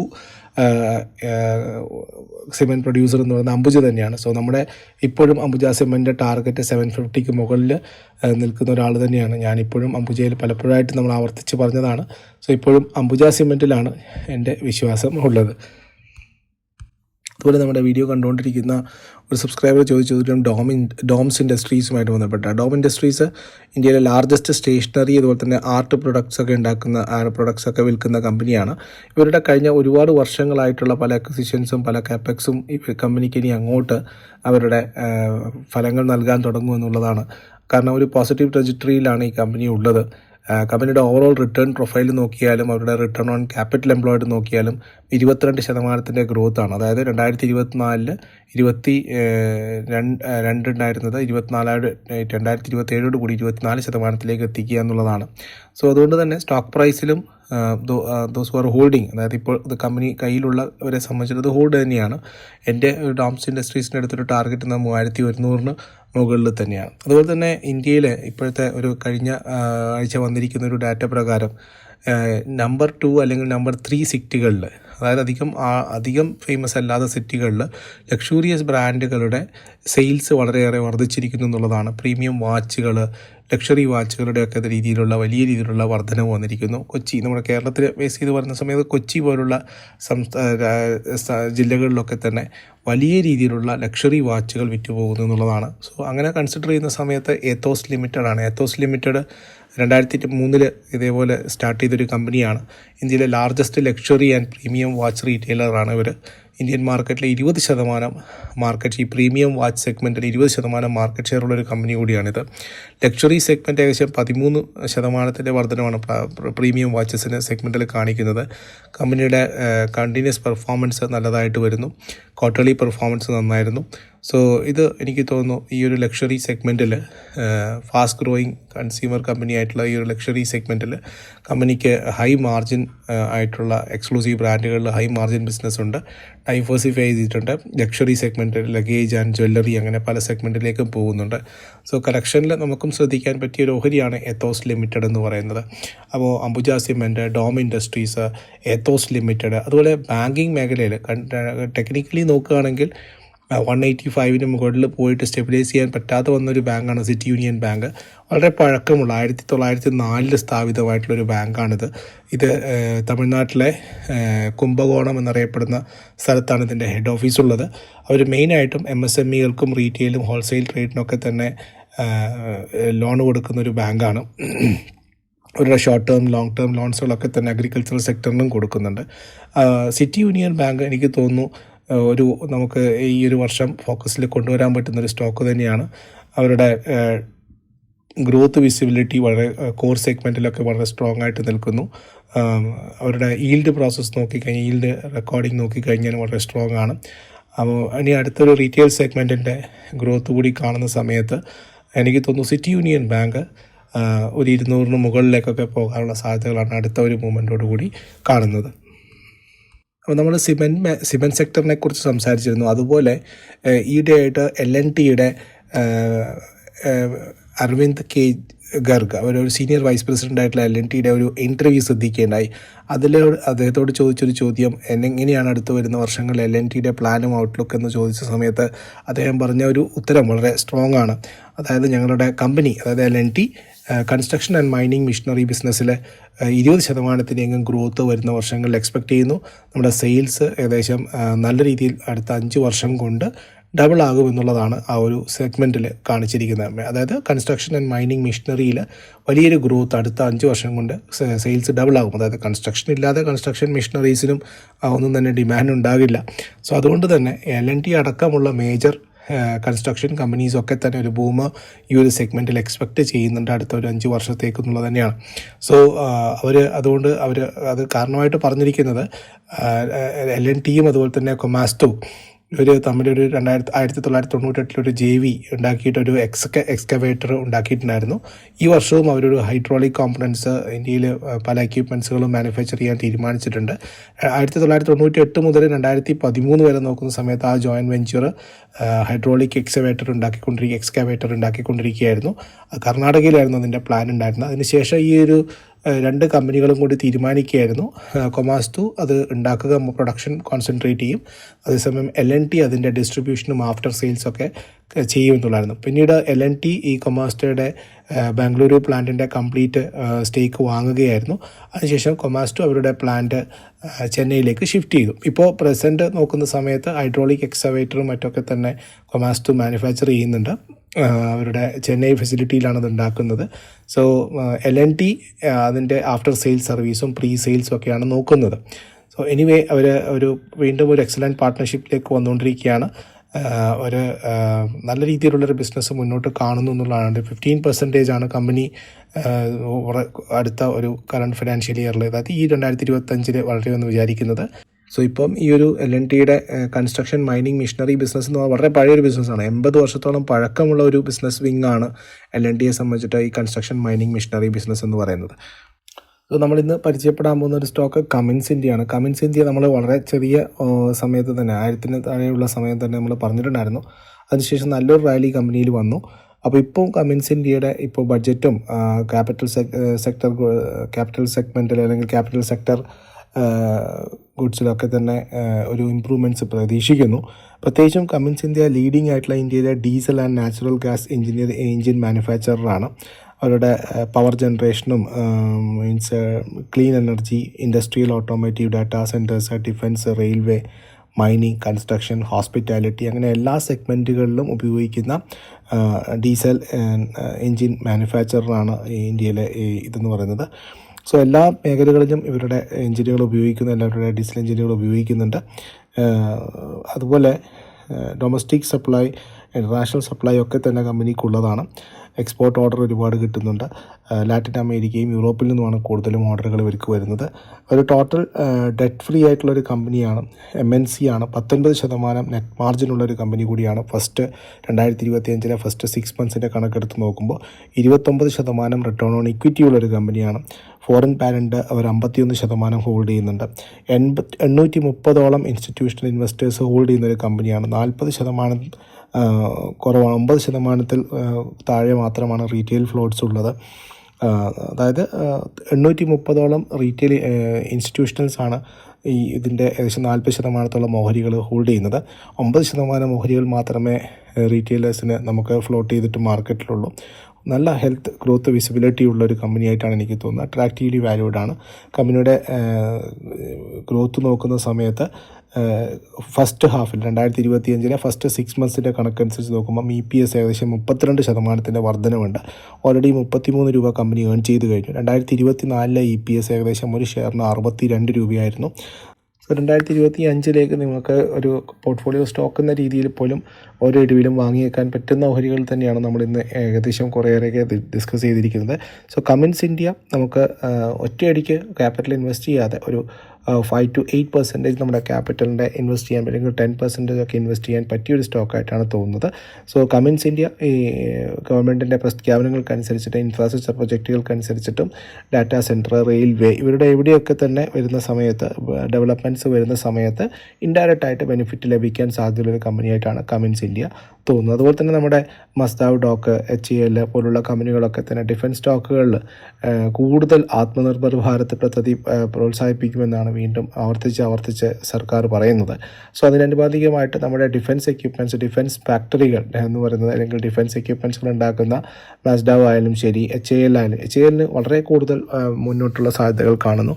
സിമെന്റ് പ്രൊഡ്യൂസർ എന്ന് പറയുന്നത് അംബുജ തന്നെയാണ്. സോ നമ്മുടെ ഇപ്പോഴും അംബുജ സിമെന്റ് ടാർഗറ്റ് സെവൻ ഫിഫ്റ്റിക്ക് മുകളിൽ നിൽക്കുന്ന ഒരാൾ തന്നെയാണ്. ഞാനിപ്പോഴും അംബുജയിൽ പലപ്പോഴായിട്ട് നമ്മൾ ആവർത്തിച്ച് പറഞ്ഞതാണ്. സോ ഇപ്പോഴും അംബുജ സിമെന്റിലാണ് എന്റെ വിശ്വാസം ഉള്ളത്. അതുപോലെ നമ്മുടെ വീഡിയോ കണ്ടുകൊണ്ടിരിക്കുന്ന ഒരു സബ്സ്ക്രൈബർ ചോദിച്ചതും ഡോം ഇൻ ഡോംസ് ഇൻഡസ്ട്രീസുമായിട്ട് ബന്ധപ്പെട്ട? ഡോം ഇൻഡസ്ട്രീസ് ഇന്ത്യയിലെ ലാർജസ്റ്റ് സ്റ്റേഷനറി അതുപോലെ തന്നെ ആർട്ട് പ്രൊഡക്ട്സ് ഒക്കെ ഉണ്ടാക്കുന്ന പ്രൊഡക്ട്സ് ഒക്കെ വിൽക്കുന്ന കമ്പനിയാണ് ഇവരുടെ കഴിഞ്ഞ ഒരുപാട് വർഷങ്ങളായിട്ടുള്ള പല അക്വിസിഷൻസും പല കാപ്പക്സും ഈ കമ്പനിക്ക് ഇനി അങ്ങോട്ട് അവരുടെ ഫലങ്ങൾ നൽകാൻ തുടങ്ങും എന്നുള്ളതാണ്. കാരണം ഒരു പോസിറ്റീവ് ട്രജറ്ററിയിലാണ് ഈ കമ്പനി ഉള്ളത്. കമ്പനിയുടെ ഓവറോൾ റിട്ടേൺ പ്രൊഫൈൽ നോക്കിയാലും അവരുടെ റിട്ടേൺ ഓൺ ക്യാപിറ്റൽ എംപ്ലോയിഡ് നോക്കിയാലും ഇരുപത്തിരണ്ട് ശതമാനത്തിന്റെ ആണ്. അതായത് രണ്ടായിരത്തി ഇരുപത്തിനാലിൽ ഇരുപത്തി രണ്ട് രണ്ടുണ്ടായിരുന്നത് ഇരുപത്തിനാലായിട്ട് രണ്ടായിരത്തി ഇരുപത്തി ഏഴോട് കൂടി ഇരുപത്തിനാല് ശതമാനത്തിലേക്ക് എത്തിക്കുക എന്നുള്ളതാണ്. സോ അതുകൊണ്ട് തന്നെ സ്റ്റോക്ക് പ്രൈസിലും ദോസ് ആർ ഹോൾഡിംഗ് അതായത് ഇപ്പോൾ ഇത് കമ്പനി കയ്യിലുള്ളവരെ സംബന്ധിച്ചിടത്ത് ഹോൾഡ് തന്നെയാണ്. എന്റെ ഡോംസ് ഇൻഡസ്ട്രീസിന്റെ അടുത്തൊരു ടാർഗറ്റ് എന്ന മൂവായിരത്തി ഒരുന്നൂറിന് മുകളിൽ തന്നെയാണ്. അതുപോലെ തന്നെ ഇന്ത്യയിലെ ഇപ്പോഴത്തെ ഒരു കഴിഞ്ഞ ആഴ്ച വന്നിരിക്കുന്ന ഒരു ഡാറ്റ പ്രകാരം നമ്പർ ടു അല്ലെങ്കിൽ നമ്പർ ത്രീ സിറ്റികളിൽ അതായത് അധികം അധികം ഫേമസ് അല്ലാത്ത സിറ്റികളിൽ ലക്ഷൂറിയസ് ബ്രാൻഡുകളുടെ സെയിൽസ് വളരെയേറെ വർദ്ധിച്ചിരിക്കുന്നു എന്നുള്ളതാണ്. പ്രീമിയം വാച്ചുകൾ ലക്ഷറി വാച്ചുകളുടെയൊക്കെ രീതിയിലുള്ള വലിയ രീതിയിലുള്ള വർധനവ് വന്നിരിക്കുന്നു. കൊച്ചി നമ്മുടെ കേരളത്തിൽ ബേസ് ചെയ്ത് പറയുന്ന സമയത്ത് കൊച്ചി പോലുള്ള സംസ്ഥാന ജില്ലകളിലൊക്കെ തന്നെ വലിയ രീതിയിലുള്ള ലക്ഷറി വാച്ചുകൾ വിറ്റുപോകുന്നു എന്നുള്ളതാണ്. സോ അങ്ങനെ കൺസിഡർ ചെയ്യുന്ന സമയത്ത് എത്തോസ് ലിമിറ്റഡ് ആണ്. എത്തോസ് ലിമിറ്റഡ് രണ്ടായിരത്തി മൂന്നിൽ ഇതേപോലെ സ്റ്റാർട്ട് ചെയ്തൊരു കമ്പനിയാണ് ഇന്ത്യയിലെ largest luxury and premium watch റീറ്റെയിലറാണ് ഇവർ ഇന്ത്യൻ മാർക്കറ്റിലെ ഇരുപത് ശതമാനം മാർക്കറ്റ് ഈ പ്രീമിയം വാച്ച് സെഗ്മെന്റിൽ ഇരുപത് ശതമാനം മാർക്കറ്റ് ഷെയർ ഉള്ളൊരു കമ്പനി കൂടിയാണിത്. ലക്ഷറി സെഗ്മെന്റ് ഏകദേശം പതിമൂന്ന് ശതമാനത്തിന്റെ വർധനമാണ് പ്ര- പ്രീമിയം വാച്ചസിന് സെഗ്മെന്റിൽ കാണിക്കുന്നത്. കമ്പനിയുടെ കണ്ടിന്യൂസ് പെർഫോമൻസ് നല്ലതായിട്ട് വരുന്നു. ക്വാർട്ടർലി പെർഫോമൻസ് നന്നായിരുന്നു. സോ ഇത് എനിക്ക് തോന്നുന്നു ഈ ഒരു ലക്ഷറി സെഗ്മെന്റിൽ ഫാസ്റ്റ് ഗ്രോയിങ് കൺസ്യൂമർ കമ്പനി ആയിട്ടുള്ള ഈ ഒരു ലക്ഷറി സെഗ്മെന്റിൽ കമ്പനിക്ക് ഹൈ മാർജിൻ ആയിട്ടുള്ള എക്സ്ക്ലൂസീവ് ബ്രാൻഡുകളിൽ ഹൈ മാർജിൻ ബിസിനസ് ഉണ്ട്. ഡൈവേഴ്സിഫൈ ചെയ്തിട്ടുണ്ട്. ലക്ഷറി സെഗ്മെന്റിൽ ലഗേജ് ആൻഡ് ജ്വല്ലറി അങ്ങനെ പല സെഗ്മെന്റിലേക്കും പോകുന്നുണ്ട്. സോ കളക്ഷനിൽ നമുക്കും ശ്രദ്ധിക്കാൻ പറ്റിയ ഒരു ഓഹരിയാണ് എത്തോസ് ലിമിറ്റഡ് എന്ന് പറയുന്നത്. അപ്പോൾ Ambuja cement Dom industries Ethos limited അതുപോലെ ബാങ്കിങ് മേഖലയിൽ ടെക്നിക്കലി നോക്കുകയാണെങ്കിൽ വൺ എയ്റ്റി ഫൈവിന് മുകളിൽ പോയിട്ട് സ്റ്റെബിലൈസ് ചെയ്യാൻ പറ്റാതെ വന്നൊരു ബാങ്കാണ് സിറ്റി യൂണിയൻ ബാങ്ക് വളരെ പഴക്കമുള്ള ആയിരത്തി തൊള്ളായിരത്തി നാലിൽ സ്ഥാപിതമായിട്ടുള്ളൊരു ബാങ്കാണിത്. ഇത് തമിഴ്നാട്ടിലെ കുംഭകോണം എന്നറിയപ്പെടുന്ന സ്ഥലത്താണ് ഇതിന്റെ ഹെഡ് ഓഫീസ് ഉള്ളത്. അവർ മെയിനായിട്ടും എം എസ് എം ഇകൾക്കും റീറ്റെയിലും ഹോൾസെയിൽ ട്രേഡിനൊക്കെ തന്നെ ലോൺ കൊടുക്കുന്ന ഒരു ബാങ്കാണ്. അവരുടെ ഷോർട്ട് ടേം ലോങ് ടേം ലോൺസുകളൊക്കെ തന്നെ അഗ്രികൾച്ചറൽ സെക്ടറിനും കൊടുക്കുന്നുണ്ട്. സിറ്റി യൂണിയൻ ബാങ്ക് എനിക്ക് തോന്നുന്നു ഒരു നമുക്ക് ഈ ഒരു വർഷം ഫോക്കസിൽ കൊണ്ടുവരാൻ പറ്റുന്ന ഒരു സ്റ്റോക്ക് തന്നെയാണ്. അവരുടെ ഗ്രോത്ത് വിസിബിലിറ്റി വളരെ കോർ സെഗ്മെന്റിലൊക്കെ വളരെ സ്ട്രോങ് ആയിട്ട് നിൽക്കുന്നു. അവരുടെ ഈൽഡ് പ്രോസസ്സ് നോക്കിക്കഴിഞ്ഞാൽ ഈൽഡ് റെക്കോർഡിംഗ് നോക്കിക്കഴിഞ്ഞാൽ വളരെ സ്ട്രോങ് ആണ്. അപ്പോൾ ഇനി അടുത്തൊരു റീറ്റെയിൽ സെഗ്മെന്റിന്റെ ഗ്രോത്ത് കൂടി കാണുന്ന സമയത്ത് എനിക്ക് തോന്നുന്നു സിറ്റി യൂണിയൻ ബാങ്ക് ഒരു ഇരുന്നൂറിന് മുകളിലേക്കൊക്കെ പോകാനുള്ള സാധ്യതകളാണ് അടുത്ത ഒരു മൂവ്മെന്റോട് കൂടി കാണുന്നത്. അപ്പോൾ നമ്മൾ സിമെന്റ് സിമെന്റ് സെക്ടറിനെ കുറിച്ച് സംസാരിച്ചിരുന്നു. അതുപോലെ ഈയിടെയായിട്ട് എൽ എൻ ടിയുടെ അരവിന്ദ് കെ ഗർഗ് അവരൊരു സീനിയർ വൈസ് പ്രസിഡന്റ് ആയിട്ടുള്ള എൽ എൻ ടിയുടെ ഒരു ഇന്റർവ്യൂ ശ്രദ്ധിക്കുകയുണ്ടായി. അതിൽ അദ്ദേഹത്തോട് ചോദിച്ചൊരു ചോദ്യം എന്നെങ്ങനെയാണ് അടുത്ത് വരുന്ന വർഷങ്ങളിൽ എൽ എൻ ടിയുടെ പ്ലാനും ഔട്ട്ലുക്ക് എന്ന് ചോദിച്ച സമയത്ത് അദ്ദേഹം പറഞ്ഞ ഒരു ഉത്തരം വളരെ സ്ട്രോങ് ആണ്. അതായത് ഞങ്ങളുടെ കമ്പനി അതായത് L N T construction and mining machinery ബിസിനസ്സിലെ ഇരുപത് ശതമാനത്തിനെങ്കിലും ഗ്രോത്ത് വരുന്ന വർഷങ്ങളിൽ എക്സ്പെക്റ്റ് ചെയ്യുന്നു. നമ്മുടെ സെയിൽസ് ഏകദേശം നല്ല രീതിയിൽ അടുത്ത അഞ്ച് വർഷം കൊണ്ട് ഡബിൾ ആകും എന്നുള്ളതാണ് ആ ഒരു സെഗ്മെന്റിൽ കാണിച്ചിരിക്കുന്നത്. അതായത് കൺസ്ട്രക്ഷൻ ആൻഡ് മൈനിങ് മിഷനറിയിൽ വലിയൊരു ഗ്രോത്ത് അടുത്ത അഞ്ച് വർഷം കൊണ്ട് സെയിൽസ് ഡബിൾ ആകും. അതായത് കൺസ്ട്രക്ഷൻ ഇല്ലാതെ കൺസ്ട്രക്ഷൻ മിഷനറീസിനും ഒന്നും തന്നെ ഡിമാൻഡ് ഉണ്ടാകില്ല. സോ അതുകൊണ്ട് തന്നെ എൽ എൻ ടി അടക്കമുള്ള മേജർ കൺസ്ട്രക്ഷൻ കമ്പനീസ് ഒക്കെ തന്നെ ഒരു ഭൂമ ഈ ഒരു സെഗ്മെന്റിൽ എക്സ്പെക്റ്റ് ചെയ്യുന്നുണ്ട് അടുത്ത ഒരു അഞ്ച് വർഷത്തേക്ക് എന്നുള്ളത് തന്നെയാണ്. സോ അവർ അതുകൊണ്ട് അവർ അത് കാരണമായിട്ട് പറഞ്ഞിരിക്കുന്നത് എൽ എൻ ടിയും അതുപോലെ തന്നെ കൊമാസ്റ്റോ ഇവർ തമ്മിലൊരു രണ്ടായിരത്തി ആയിരത്തി തൊള്ളായിരത്തി തൊണ്ണൂറ്റെട്ടിലൊരു ജെ വി ഉണ്ടാക്കിയിട്ട് ഒരു എക്സ്ക എക്സ്കവേറ്റർ ഉണ്ടാക്കിയിട്ടുണ്ടായിരുന്നു. ഈ വർഷവും അവരൊരു ഹൈഡ്രോളിക് കോമ്പണൻസ് ഇന്ത്യയിൽ പല എക്യുപ്മെൻസുകളും മാനുഫാക്ചർ ചെയ്യാൻ തീരുമാനിച്ചിട്ടുണ്ട്. ആയിരത്തി തൊള്ളായിരത്തി തൊണ്ണൂറ്റി എട്ട് മുതൽ രണ്ടായിരത്തി പതിമൂന്ന് വരെ നോക്കുന്ന സമയത്ത് ആ ജോയിന്റ് വെഞ്ചർ ഹൈഡ്രോളിക് എക്സവേറ്റർ ഉണ്ടാക്കിക്കൊണ്ടിരിക്കുക എക്സ്കവേറ്റർ ഉണ്ടാക്കിക്കൊണ്ടിരിക്കുകയായിരുന്നു. കർണാടകയിലായിരുന്നു അതിന്റെ പ്ലാൻ ഉണ്ടായിരുന്നത്. അതിനുശേഷം ഈ ഒരു രണ്ട് കമ്പനികളും കൂടി തീരുമാനിക്കുകയായിരുന്നു. കൊമാസ്തു അത് ഉണ്ടാക്കുക പ്രൊഡക്ഷൻ കോൺസെൻട്രേറ്റ് ചെയ്യും. അതേസമയം എൽ എൻ ടി അതിന്റെ ഡിസ്ട്രിബ്യൂഷനും ആഫ്റ്റർ സെയിൽസൊക്കെ ചെയ്യുമെന്നുള്ളായിരുന്നു പിന്നീട് എൽ എൻ ടി ഈ കൊമാസ്റ്റോയുടെ ബാംഗ്ലൂരു പ്ലാന്റിന്റെ കംപ്ലീറ്റ് സ്റ്റേക്ക് വാങ്ങുകയായിരുന്നു. അതിനുശേഷം കൊമാസ്റ്റോ അവരുടെ പ്ലാന്റ് ചെന്നൈയിലേക്ക് ഷിഫ്റ്റ് ചെയ്തു. ഇപ്പോൾ പ്രസന്റ് നോക്കുന്ന സമയത്ത് ഹൈഡ്രോളിക് എക്സവേറ്ററും മറ്റൊക്കെ തന്നെ കൊമാസ്റ്റോ മാനുഫാക്ചർ ചെയ്യുന്നുണ്ട്. അവരുടെ ചെന്നൈ ഫെസിലിറ്റിയിലാണ് അത് ഉണ്ടാക്കുന്നത് സോ എൽ എൻ ടി അതിന്റെ ആഫ്റ്റർ സെയിൽസ് സർവീസും പ്രീ സെയിൽസും ഒക്കെയാണ് നോക്കുന്നത്. സോ എനിവേ അവർ ഒരു വീണ്ടും ഒരു എക്സലന്റ് പാർട്ട്ണർഷിപ്പിലേക്ക് വന്നുകൊണ്ടിരിക്കുകയാണ്. ഒരു നല്ല രീതിയിലുള്ളൊരു ബിസിനസ് മുന്നോട്ട് കാണുന്നു എന്നുള്ളതാണ്. ഫിഫ്റ്റീൻ പെർസെന്റേജ് ആണ് കമ്പനി അടുത്ത ഒരു കറണ്ട് ഫിനാൻഷ്യൽ ഇയറിൽ അതായത് ഈ രണ്ടായിരത്തി ഇരുപത്തഞ്ചിൽ വളരുമെന്ന് വിചാരിക്കുന്നത്. സോ ഇപ്പം ഈ ഒരു എൽ എൻ ടിയുടെ കൺസ്ട്രക്ഷൻ മൈനിങ് മിഷനറി ബിസിനസ് എന്ന് പറഞ്ഞാൽ വളരെ പഴയൊരു ബിസിനസ്സാണ് എൺപത് വർഷത്തോളം പഴക്കമുള്ള ഒരു ബിസിനസ് വിങ് ആണ് എൽ എൻ ടിയെ സംബന്ധിച്ചിട്ട് ഈ കൺസ്ട്രക്ഷൻ മൈനിങ് മിഷനറി ബിസിനസ് എന്ന് പറയുന്നത്. സോ നമ്മൾ ഇന്ന് പരിചയപ്പെടാൻ പോകുന്ന ഒരു സ്റ്റോക്ക് കമിൻസ് ഇന്ത്യയാണ് കമിൻസ് ഇന്ത്യ നമ്മൾ വളരെ ചെറിയ സമയത്ത് തന്നെ ആയിരത്തിന് താഴെയുള്ള സമയം തന്നെ നമ്മൾ പറഞ്ഞിട്ടുണ്ടായിരുന്നു. അതിനുശേഷം നല്ലൊരു റാലി കമ്പനിയിൽ വന്നു. അപ്പോൾ ഇപ്പോൾ കമിൻസ് ഇന്ത്യയുടെ ഇപ്പോൾ ബഡ്ജറ്റും ക്യാപിറ്റൽ സെക്ടർ ക്യാപിറ്റൽ സെഗ്മെന്റിൽ അല്ലെങ്കിൽ ക്യാപിറ്റൽ സെക്ടർ ഗുഡ്സിലൊക്കെ തന്നെ ഒരു ഇമ്പ്രൂവ്മെന്റ്സ് പ്രതീക്ഷിക്കുന്നു. പ്രത്യേകിച്ചും കമ്മിൻസ് ഇന്ത്യ ലീഡിംഗ് ആയിട്ടുള്ള ഇന്ത്യയിലെ diesel and natural gas engineer engine മാനുഫാക്ചററാണ് അവരുടെ power ജനറേഷനും means clean energy industrial automotive data centres defence railway mining construction hospitality അങ്ങനെ എല്ലാ സെഗ്മെന്റുകളിലും ഉപയോഗിക്കുന്ന ഡീസൽ എഞ്ചിൻ മാനുഫാക്ചറാണ് ഇന്ത്യയിലെ ഇതെന്ന് പറയുന്നത്. സോ എല്ലാ മേഖലകളിലും ഇവരുടെ എഞ്ചിനുകൾ ഉപയോഗിക്കുന്നു എല്ലാവരുടെ ഡീസൽ എഞ്ചിനുകൾ ഉപയോഗിക്കുന്നുണ്ട്. അതുപോലെ ഡൊമസ്റ്റിക് സപ്ലൈ ഇന്റർനാഷണൽ സപ്ലൈ ഒക്കെ തന്നെ കമ്പനിക്കുള്ളതാണ്. എക്സ്പോർട്ട് ഓർഡർ ഒരുപാട് കിട്ടുന്നുണ്ട്. ലാറ്റിൻ അമേരിക്കയും യൂറോപ്പിൽ നിന്നുമാണ് കൂടുതലും ഓർഡറുകൾ ഇവർക്ക് വരുന്നത്. ഒരു ടോട്ടൽ ഡെറ്റ് ഫ്രീ ആയിട്ടുള്ള ഒരു കമ്പനിയാണ് എം എൻ സി ആണ്. പത്തൊൻപത് ശതമാനം നെറ്റ് മാർജിനുള്ള ഒരു കമ്പനി കൂടിയാണ് ഫസ്റ്റ് രണ്ടായിരത്തി ഇരുപത്തി അഞ്ചിലെ ഫസ്റ്റ് സിക്സ് മന്ത്സിന്റെ കണക്കെടുത്ത് നോക്കുമ്പോൾ ഇരുപത്തൊമ്പത് ശതമാനം റിട്ടേൺ ഓൺ ഇക്വിറ്റി ഒരു കമ്പനിയാണ്. ഫോറിൻ പാരന്റ് അവർ അമ്പത്തിയൊന്ന് ശതമാനം ഹോൾഡ് ചെയ്യുന്നുണ്ട്. എൺപത്തി എണ്ണൂറ്റി മുപ്പതോളം ഇൻസ്റ്റിറ്റ്യൂഷണൽ ഇൻവെസ്റ്റേഴ്സ് ഹോൾഡ് ചെയ്യുന്ന ഒരു കമ്പനിയാണ് നാൽപ്പത് ശതമാനം കുറവാണ്. ഒമ്പത് ശതമാനത്തിൽ താഴെ മാത്രമാണ് റീറ്റെയിൽ ഫ്ലോട്ട്സ് ഉള്ളത്. അതായത് എണ്ണൂറ്റി മുപ്പതോളം റീറ്റെയിൽ ഇൻസ്റ്റിറ്റ്യൂഷണൽസ് ആണ് ഈ ഇതിന്റെ ഏകദേശം നാൽപ്പത് ശതമാനത്തോളം ഓഹരികൾ ഹോൾഡ് ചെയ്യുന്നത്. ഒമ്പത് ശതമാനം ഓഹരികൾ മാത്രമേ റീറ്റെയിലേഴ്സിന് നമുക്ക് ഫ്ലോട്ട് ചെയ്തിട്ട് മാർക്കറ്റിലുള്ളൂ നല്ല ഹെൽത്ത് ഗ്രോത്ത് വിസിബിലിറ്റി ഉള്ള ഒരു കമ്പനിയായിട്ടാണ് എനിക്ക് തോന്നുന്നത്. അട്രാക്റ്റീവ്ലി വാല്യൂഡ് ആണ്. കമ്പനിയുടെ ഗ്രോത്ത് നോക്കുന്ന സമയത്ത് ഫസ്റ്റ് ഹാഫിൽ രണ്ടായിരത്തി ഇരുപത്തി അഞ്ചിലെ ഫസ്റ്റ് സിക്സ് മന്ത്സിന്റെ കണക്കനുസരിച്ച് നോക്കുമ്പോൾ ഇ പി എസ് ഏകദേശം മുപ്പത്തിരണ്ട് ശതമാനത്തിന്റെ വർധനമുണ്ട് ഓൾറെഡി മുപ്പത്തിമൂന്ന് രൂപ കമ്പനി ഏൺ ചെയ്ത് കഴിഞ്ഞു. രണ്ടായിരത്തി ഇരുപത്തി നാലിലെ ഇ പി എസ് ഏകദേശം ഒരു ഷെയറിന് അറുപത്തി രണ്ട് രൂപയായിരുന്നു. രണ്ടായിരത്തി ഇരുപത്തി അഞ്ചിലേക്ക് നിങ്ങൾക്ക് ഒരു പോർട്ട്ഫോളിയോ സ്റ്റോക്ക് എന്ന രീതിയിൽ പോലും ഓരോ ഇടിവിലും വാങ്ങിയേക്കാൻ പറ്റുന്ന ഓഹരികൾ തന്നെയാണ് നമ്മൾ ഇന്ന് ഏകദേശം കുറേയേറെയൊക്കെ ഡിസ്കസ് ചെയ്തിരിക്കുന്നത്. സോ കമിൻസ് ഇന്ത്യ നമുക്ക് ഒറ്റയടിക്ക് ക്യാപിറ്റൽ ഇൻവെസ്റ്റ് ചെയ്യാതെ ഒരു ഫൈവ് ടു എയ്റ്റ് പെർസെന്റേജ് നമ്മുടെ ക്യാപിറ്റലിന്റെ ഇൻവെസ്റ്റ് ചെയ്യാൻ പറ്റും. ടെൻ പെർസെന്റേജ് ഒക്കെ ഇൻവെസ്റ്റ് ചെയ്യാൻ പറ്റിയ പറ്റിയൊരു സ്റ്റോക്കായിട്ടാണ് തോന്നുന്നത്. സോ കമിൻസ് ഇന്ത്യ ഈ ഗവൺമെന്റിന്റെ പ്രഖ്യാപനങ്ങൾക്കനുസരിച്ചിട്ട് ഇൻഫ്രാസ്ട്രക്ചർ പ്രൊജക്റ്റുകൾക്കനുസരിച്ചിട്ടും ഡാറ്റാ സെന്റർ റെയിൽവേ ഇവരുടെ എവിടെയൊക്കെ തന്നെ വരുന്ന സമയത്ത് ഡെവലപ്മെന്റ്സ് വരുന്ന സമയത്ത് ഇൻഡയറക്റ്റ് ആയിട്ട് ബെനിഫിറ്റ് ലഭിക്കാൻ സാധ്യതയുള്ള ഒരു കമ്പനിയായിട്ടാണ് കമിൻസ് ഇന്ത്യ തോന്നുന്നത് അതുപോലെ തന്നെ നമ്മുടെ മസ്താവ് ഡോക്ക് എച്ച് എൽ പോലുള്ള കമ്പനികളൊക്കെ തന്നെ ഡിഫൻസ് സ്റ്റോക്കുകളിൽ കൂടുതൽ ആത്മനിർഭർ ഭാരത് പദ്ധതി പ്രോത്സാഹിപ്പിക്കുമെന്നാണ് വീണ്ടും ആവർത്തിച്ച് ആവർത്തിച്ച് സർക്കാർ പറയുന്നത്. സോ അതിനനുപാതികമായിട്ട് നമ്മുടെ ഡിഫൻസ് എക്യുപ്മെന്റ്സ് ഡിഫൻസ് ഫാക്ടറികൾ എന്ന് പറയുന്നത് അല്ലെങ്കിൽ ഡിഫൻസ് എക്യുപ്മെന്റ്സുകൾ ഉണ്ടാക്കുന്ന മാസ്ഡാവ് ആയാലും ശരി എച്ച് എ എൽ ആയാലും എച്ച് എ എല്ലിന് വളരെ കൂടുതൽ മുന്നോട്ടുള്ള സാധ്യതകൾ കാണുന്നു.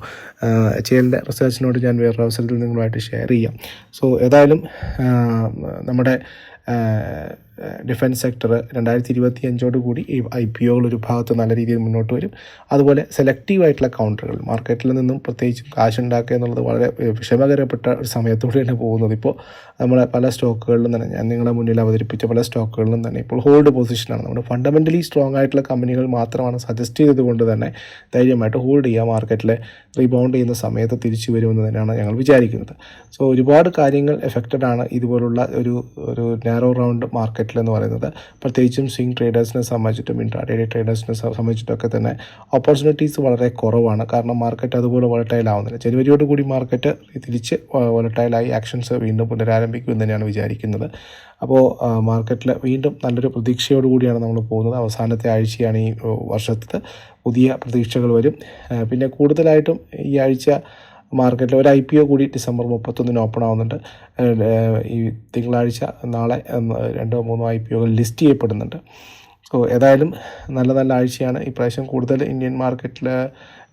എച്ച് എ എല്ലിന്റെ റിസർച്ചിനോട് ഞാൻ വേറൊരു അവസരത്തിൽ നിങ്ങളുമായിട്ട് ഷെയർ ചെയ്യാം. സോ ഏതായാലും ആ, നമ്മുടെ ഡിഫൻസ് സെക്ടർ രണ്ടായിരത്തി ഇരുപത്തി അഞ്ചോട് കൂടി ഈ ഐ പി ഒകൾ ഒരു ഭാഗത്ത് നല്ല രീതിയിൽ മുന്നോട്ട് വരും. അതുപോലെ സെലക്റ്റീവ് ആയിട്ടുള്ള കൗണ്ടറുകൾ മാർക്കറ്റിൽ നിന്നും പ്രത്യേകിച്ചും കാശുണ്ടാക്കുക എന്നുള്ളത് വളരെ വിഷമകരപ്പെട്ട ഒരു സമയത്തൂടെയാണ് പോകുന്നത്. ഇപ്പോൾ നമ്മളെ പല സ്റ്റോക്കുകളിലും തന്നെ ഞാൻ നിങ്ങളുടെ മുന്നിൽ അവതരിപ്പിച്ച പല സ്റ്റോക്കുകളിലും തന്നെ ഇപ്പോൾ ഹോൾഡ് പൊസിഷനാണ് നമ്മുടെ ഫണ്ടമെന്റലി സ്ട്രോങ് ആയിട്ടുള്ള കമ്പനികൾ മാത്രമാണ് സജസ്റ്റ് ചെയ്തതുകൊണ്ട് തന്നെ ധൈര്യമായിട്ട് ഹോൾഡ് ചെയ്യുക മാർക്കറ്റിലെ റീബൗണ്ട് ചെയ്യുന്ന സമയത്ത് തിരിച്ചു വരുമെന്ന് തന്നെയാണ് ഞങ്ങൾ വിചാരിക്കുന്നത്. സോ ഒരുപാട് കാര്യങ്ങൾ എഫക്റ്റഡ് ആണ് ഇതുപോലുള്ള ഒരു ഒരു നാരോ റൗണ്ട് മാർക്കറ്റ് മാർക്കറ്റിൽ എന്ന് പറയുന്നത് പ്രത്യേകിച്ചും സ്വിംഗ് ട്രേഡേഴ്സിനെ സംബന്ധിച്ചിട്ടും ഇൻട്രാഡേ ട്രേഡേഴ്സിനെ സംബന്ധിച്ചിട്ടൊക്കെ തന്നെ ഓപ്പർച്യൂണിറ്റീസ് വളരെ കുറവാണ്. കാരണം മാർക്കറ്റ് അതുപോലെ വോളറ്റൈൽ ആവുന്നില്ല. ജനുവരിയോട് കൂടി മാർക്കറ്റ് തിരിച്ച് വോളറ്റൈലായി ആക്ഷൻസ് വീണ്ടും പുനരാരംഭിക്കും എന്ന് തന്നെയാണ് വിചാരിക്കുന്നത്. അപ്പോൾ മാർക്കറ്റിൽ വീണ്ടും നല്ലൊരു പ്രതീക്ഷയോട് കൂടിയാണ് നമ്മൾ പോകുന്നത്. അവസാനത്തെ ആഴ്ചയാണ് ഈ വർഷത്തെ പുതിയ പ്രതീക്ഷകൾ വരും. പിന്നെ കൂടുതലായിട്ടും ഈ ആഴ്ച മാർക്കറ്റിൽ ഒരു ഐ പി ഒ കൂടി ഡിസംബർ മുപ്പത്തൊന്നിന് ഓപ്പൺ ആവുന്നുണ്ട്. ഈ തിങ്കളാഴ്ച നാളെ രണ്ടോ മൂന്നോ ഐ പി ഒകൾ ലിസ്റ്റ് ചെയ്യപ്പെടുന്നുണ്ട്. സോ ഏതായാലും നല്ല നല്ല ആഴ്ചയാണ്. ഇപ്രാവശ്യം കൂടുതൽ ഇന്ത്യൻ മാർക്കറ്റിൽ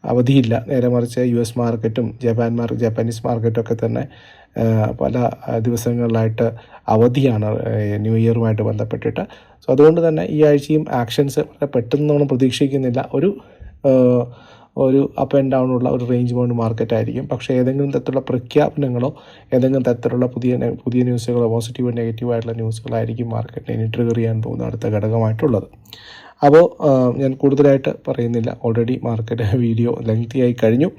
അവധിയില്ല. നേരെ മറിച്ച് യു എസ് മാർക്കറ്റും ജപ്പാൻ മാർക്കറ്റ് ജാപ്പാനീസ് മാർക്കറ്റൊക്കെ തന്നെ പല ദിവസങ്ങളിലായിട്ട് അവധിയാണ് ന്യൂ ഇയറുമായിട്ട് ബന്ധപ്പെട്ടിട്ട്. സോ അതുകൊണ്ട് തന്നെ ഈ ആഴ്ചയും ആക്ഷൻസ് വളരെ പെട്ടെന്ന് നമ്മൾ പ്രതീക്ഷിക്കുന്നില്ല. ഒരു ഒരു അപ്പ് ആൻഡ് ഡൗൺ ഉള്ള ഒരു റേഞ്ച് ബൗണ്ട് മാർക്കറ്റ് ആയിരിക്കും. പക്ഷേ ഏതെങ്കിലും തരത്തിലുള്ള പ്രഖ്യാപനങ്ങളോ ഏതെങ്കിലും തരത്തിലുള്ള പുതിയ പുതിയ ന്യൂസുകളോ പോസിറ്റീവ് നെഗറ്റീവ് ആയിട്ടുള്ള ന്യൂസുകളായിരിക്കും മാർക്കറ്റിനെ ട്രിഗർ ചെയ്യാൻ പോകുന്ന അടുത്ത ഘടകമായിട്ടുള്ളത്. അപ്പോൾ ഞാൻ കൂടുതലായിട്ട് പറയുന്നില്ല. ഓൾറെഡി മാർക്കറ്റ് വീഡിയോ ലെങ്തി ആയി കഴിഞ്ഞു.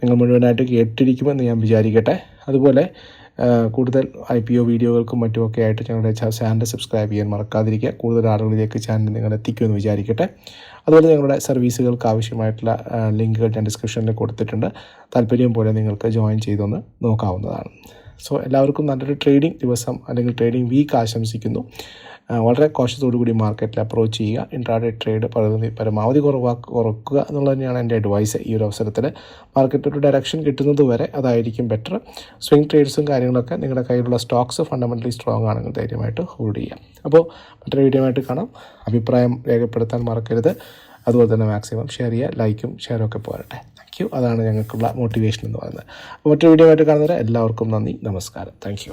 നിങ്ങൾ മുഴുവനായിട്ട് കേട്ടിരിക്കുമെന്ന് ഞാൻ വിചാരിക്കട്ടെ. അതുപോലെ കൂടുതൽ ഐ പി ഒ വീഡിയോകൾക്കും മറ്റുമൊക്കെ ആയിട്ട് ഞങ്ങളുടെ ചാനൽ സബ്സ്ക്രൈബ് ചെയ്യാൻ മറക്കാതിരിക്കുക. കൂടുതൽ ആളുകളിലേക്ക് ചാനൽ നിങ്ങൾ എത്തിക്കുമെന്ന് വിചാരിക്കട്ടെ. അതുപോലെ ഞങ്ങളുടെ സർവീസുകൾക്ക് ആവശ്യമായിട്ടുള്ള ലിങ്കുകൾ ഞാൻ ഡിസ്ക്രിപ്ഷനിൽ കൊടുത്തിട്ടുണ്ട്. താല്പര്യം പോലെ നിങ്ങൾക്ക് ജോയിൻ ചെയ്തൊന്ന് നോക്കാവുന്നതാണ്. സോ എല്ലാവർക്കും നല്ലൊരു ട്രേഡിംഗ് ദിവസം അല്ലെങ്കിൽ ട്രേഡിംഗ് വീക്ക് ആശംസിക്കുന്നു. വളരെ കോശത്തോടുകൂടി മാർക്കറ്റിൽ അപ്രോച്ച് ചെയ്യുക. ഇൻട്രാഡേ ട്രേഡ് പരമാവധി പരമാവധി കുറവാക്കുക കുറക്കുക എന്നുള്ളത് തന്നെയാണ് എന്റെ അഡ്വൈസ് ഈ ഒരു അവസരത്തിൽ. മാർക്കറ്റ് ഒരു ഡയറക്ഷൻ കിട്ടുന്നത് വരെ അതായിരിക്കും ബെറ്റർ സ്വിംഗ് ട്രേഡ്സും കാര്യങ്ങളൊക്കെ നിങ്ങളുടെ കയ്യിലുള്ള സ്റ്റോക്സ് ഫണ്ടമെന്റലി സ്ട്രോങ് ആണെങ്കിൽ ധൈര്യമായിട്ട് ഹോൾഡ് ചെയ്യാം അപ്പോൾ മറ്റൊരു വീഡിയോ ആയിട്ട് കാണാം. അഭിപ്രായം രേഖപ്പെടുത്താൻ മറക്കരുത്. അതുപോലെ തന്നെ മാക്സിമം ഷെയർ ചെയ്യുക ലൈക്കും ഷെയറും ഒക്കെ പോരട്ടെ. താങ്ക് യു അതാണ് ഞങ്ങൾക്കുള്ള മോട്ടിവേഷൻ എന്ന് പറയുന്നത്. മറ്റൊരു വീഡിയോ ആയിട്ട് കാണുന്നവരെ എല്ലാവർക്കും നന്ദി. നമസ്കാരം. താങ്ക്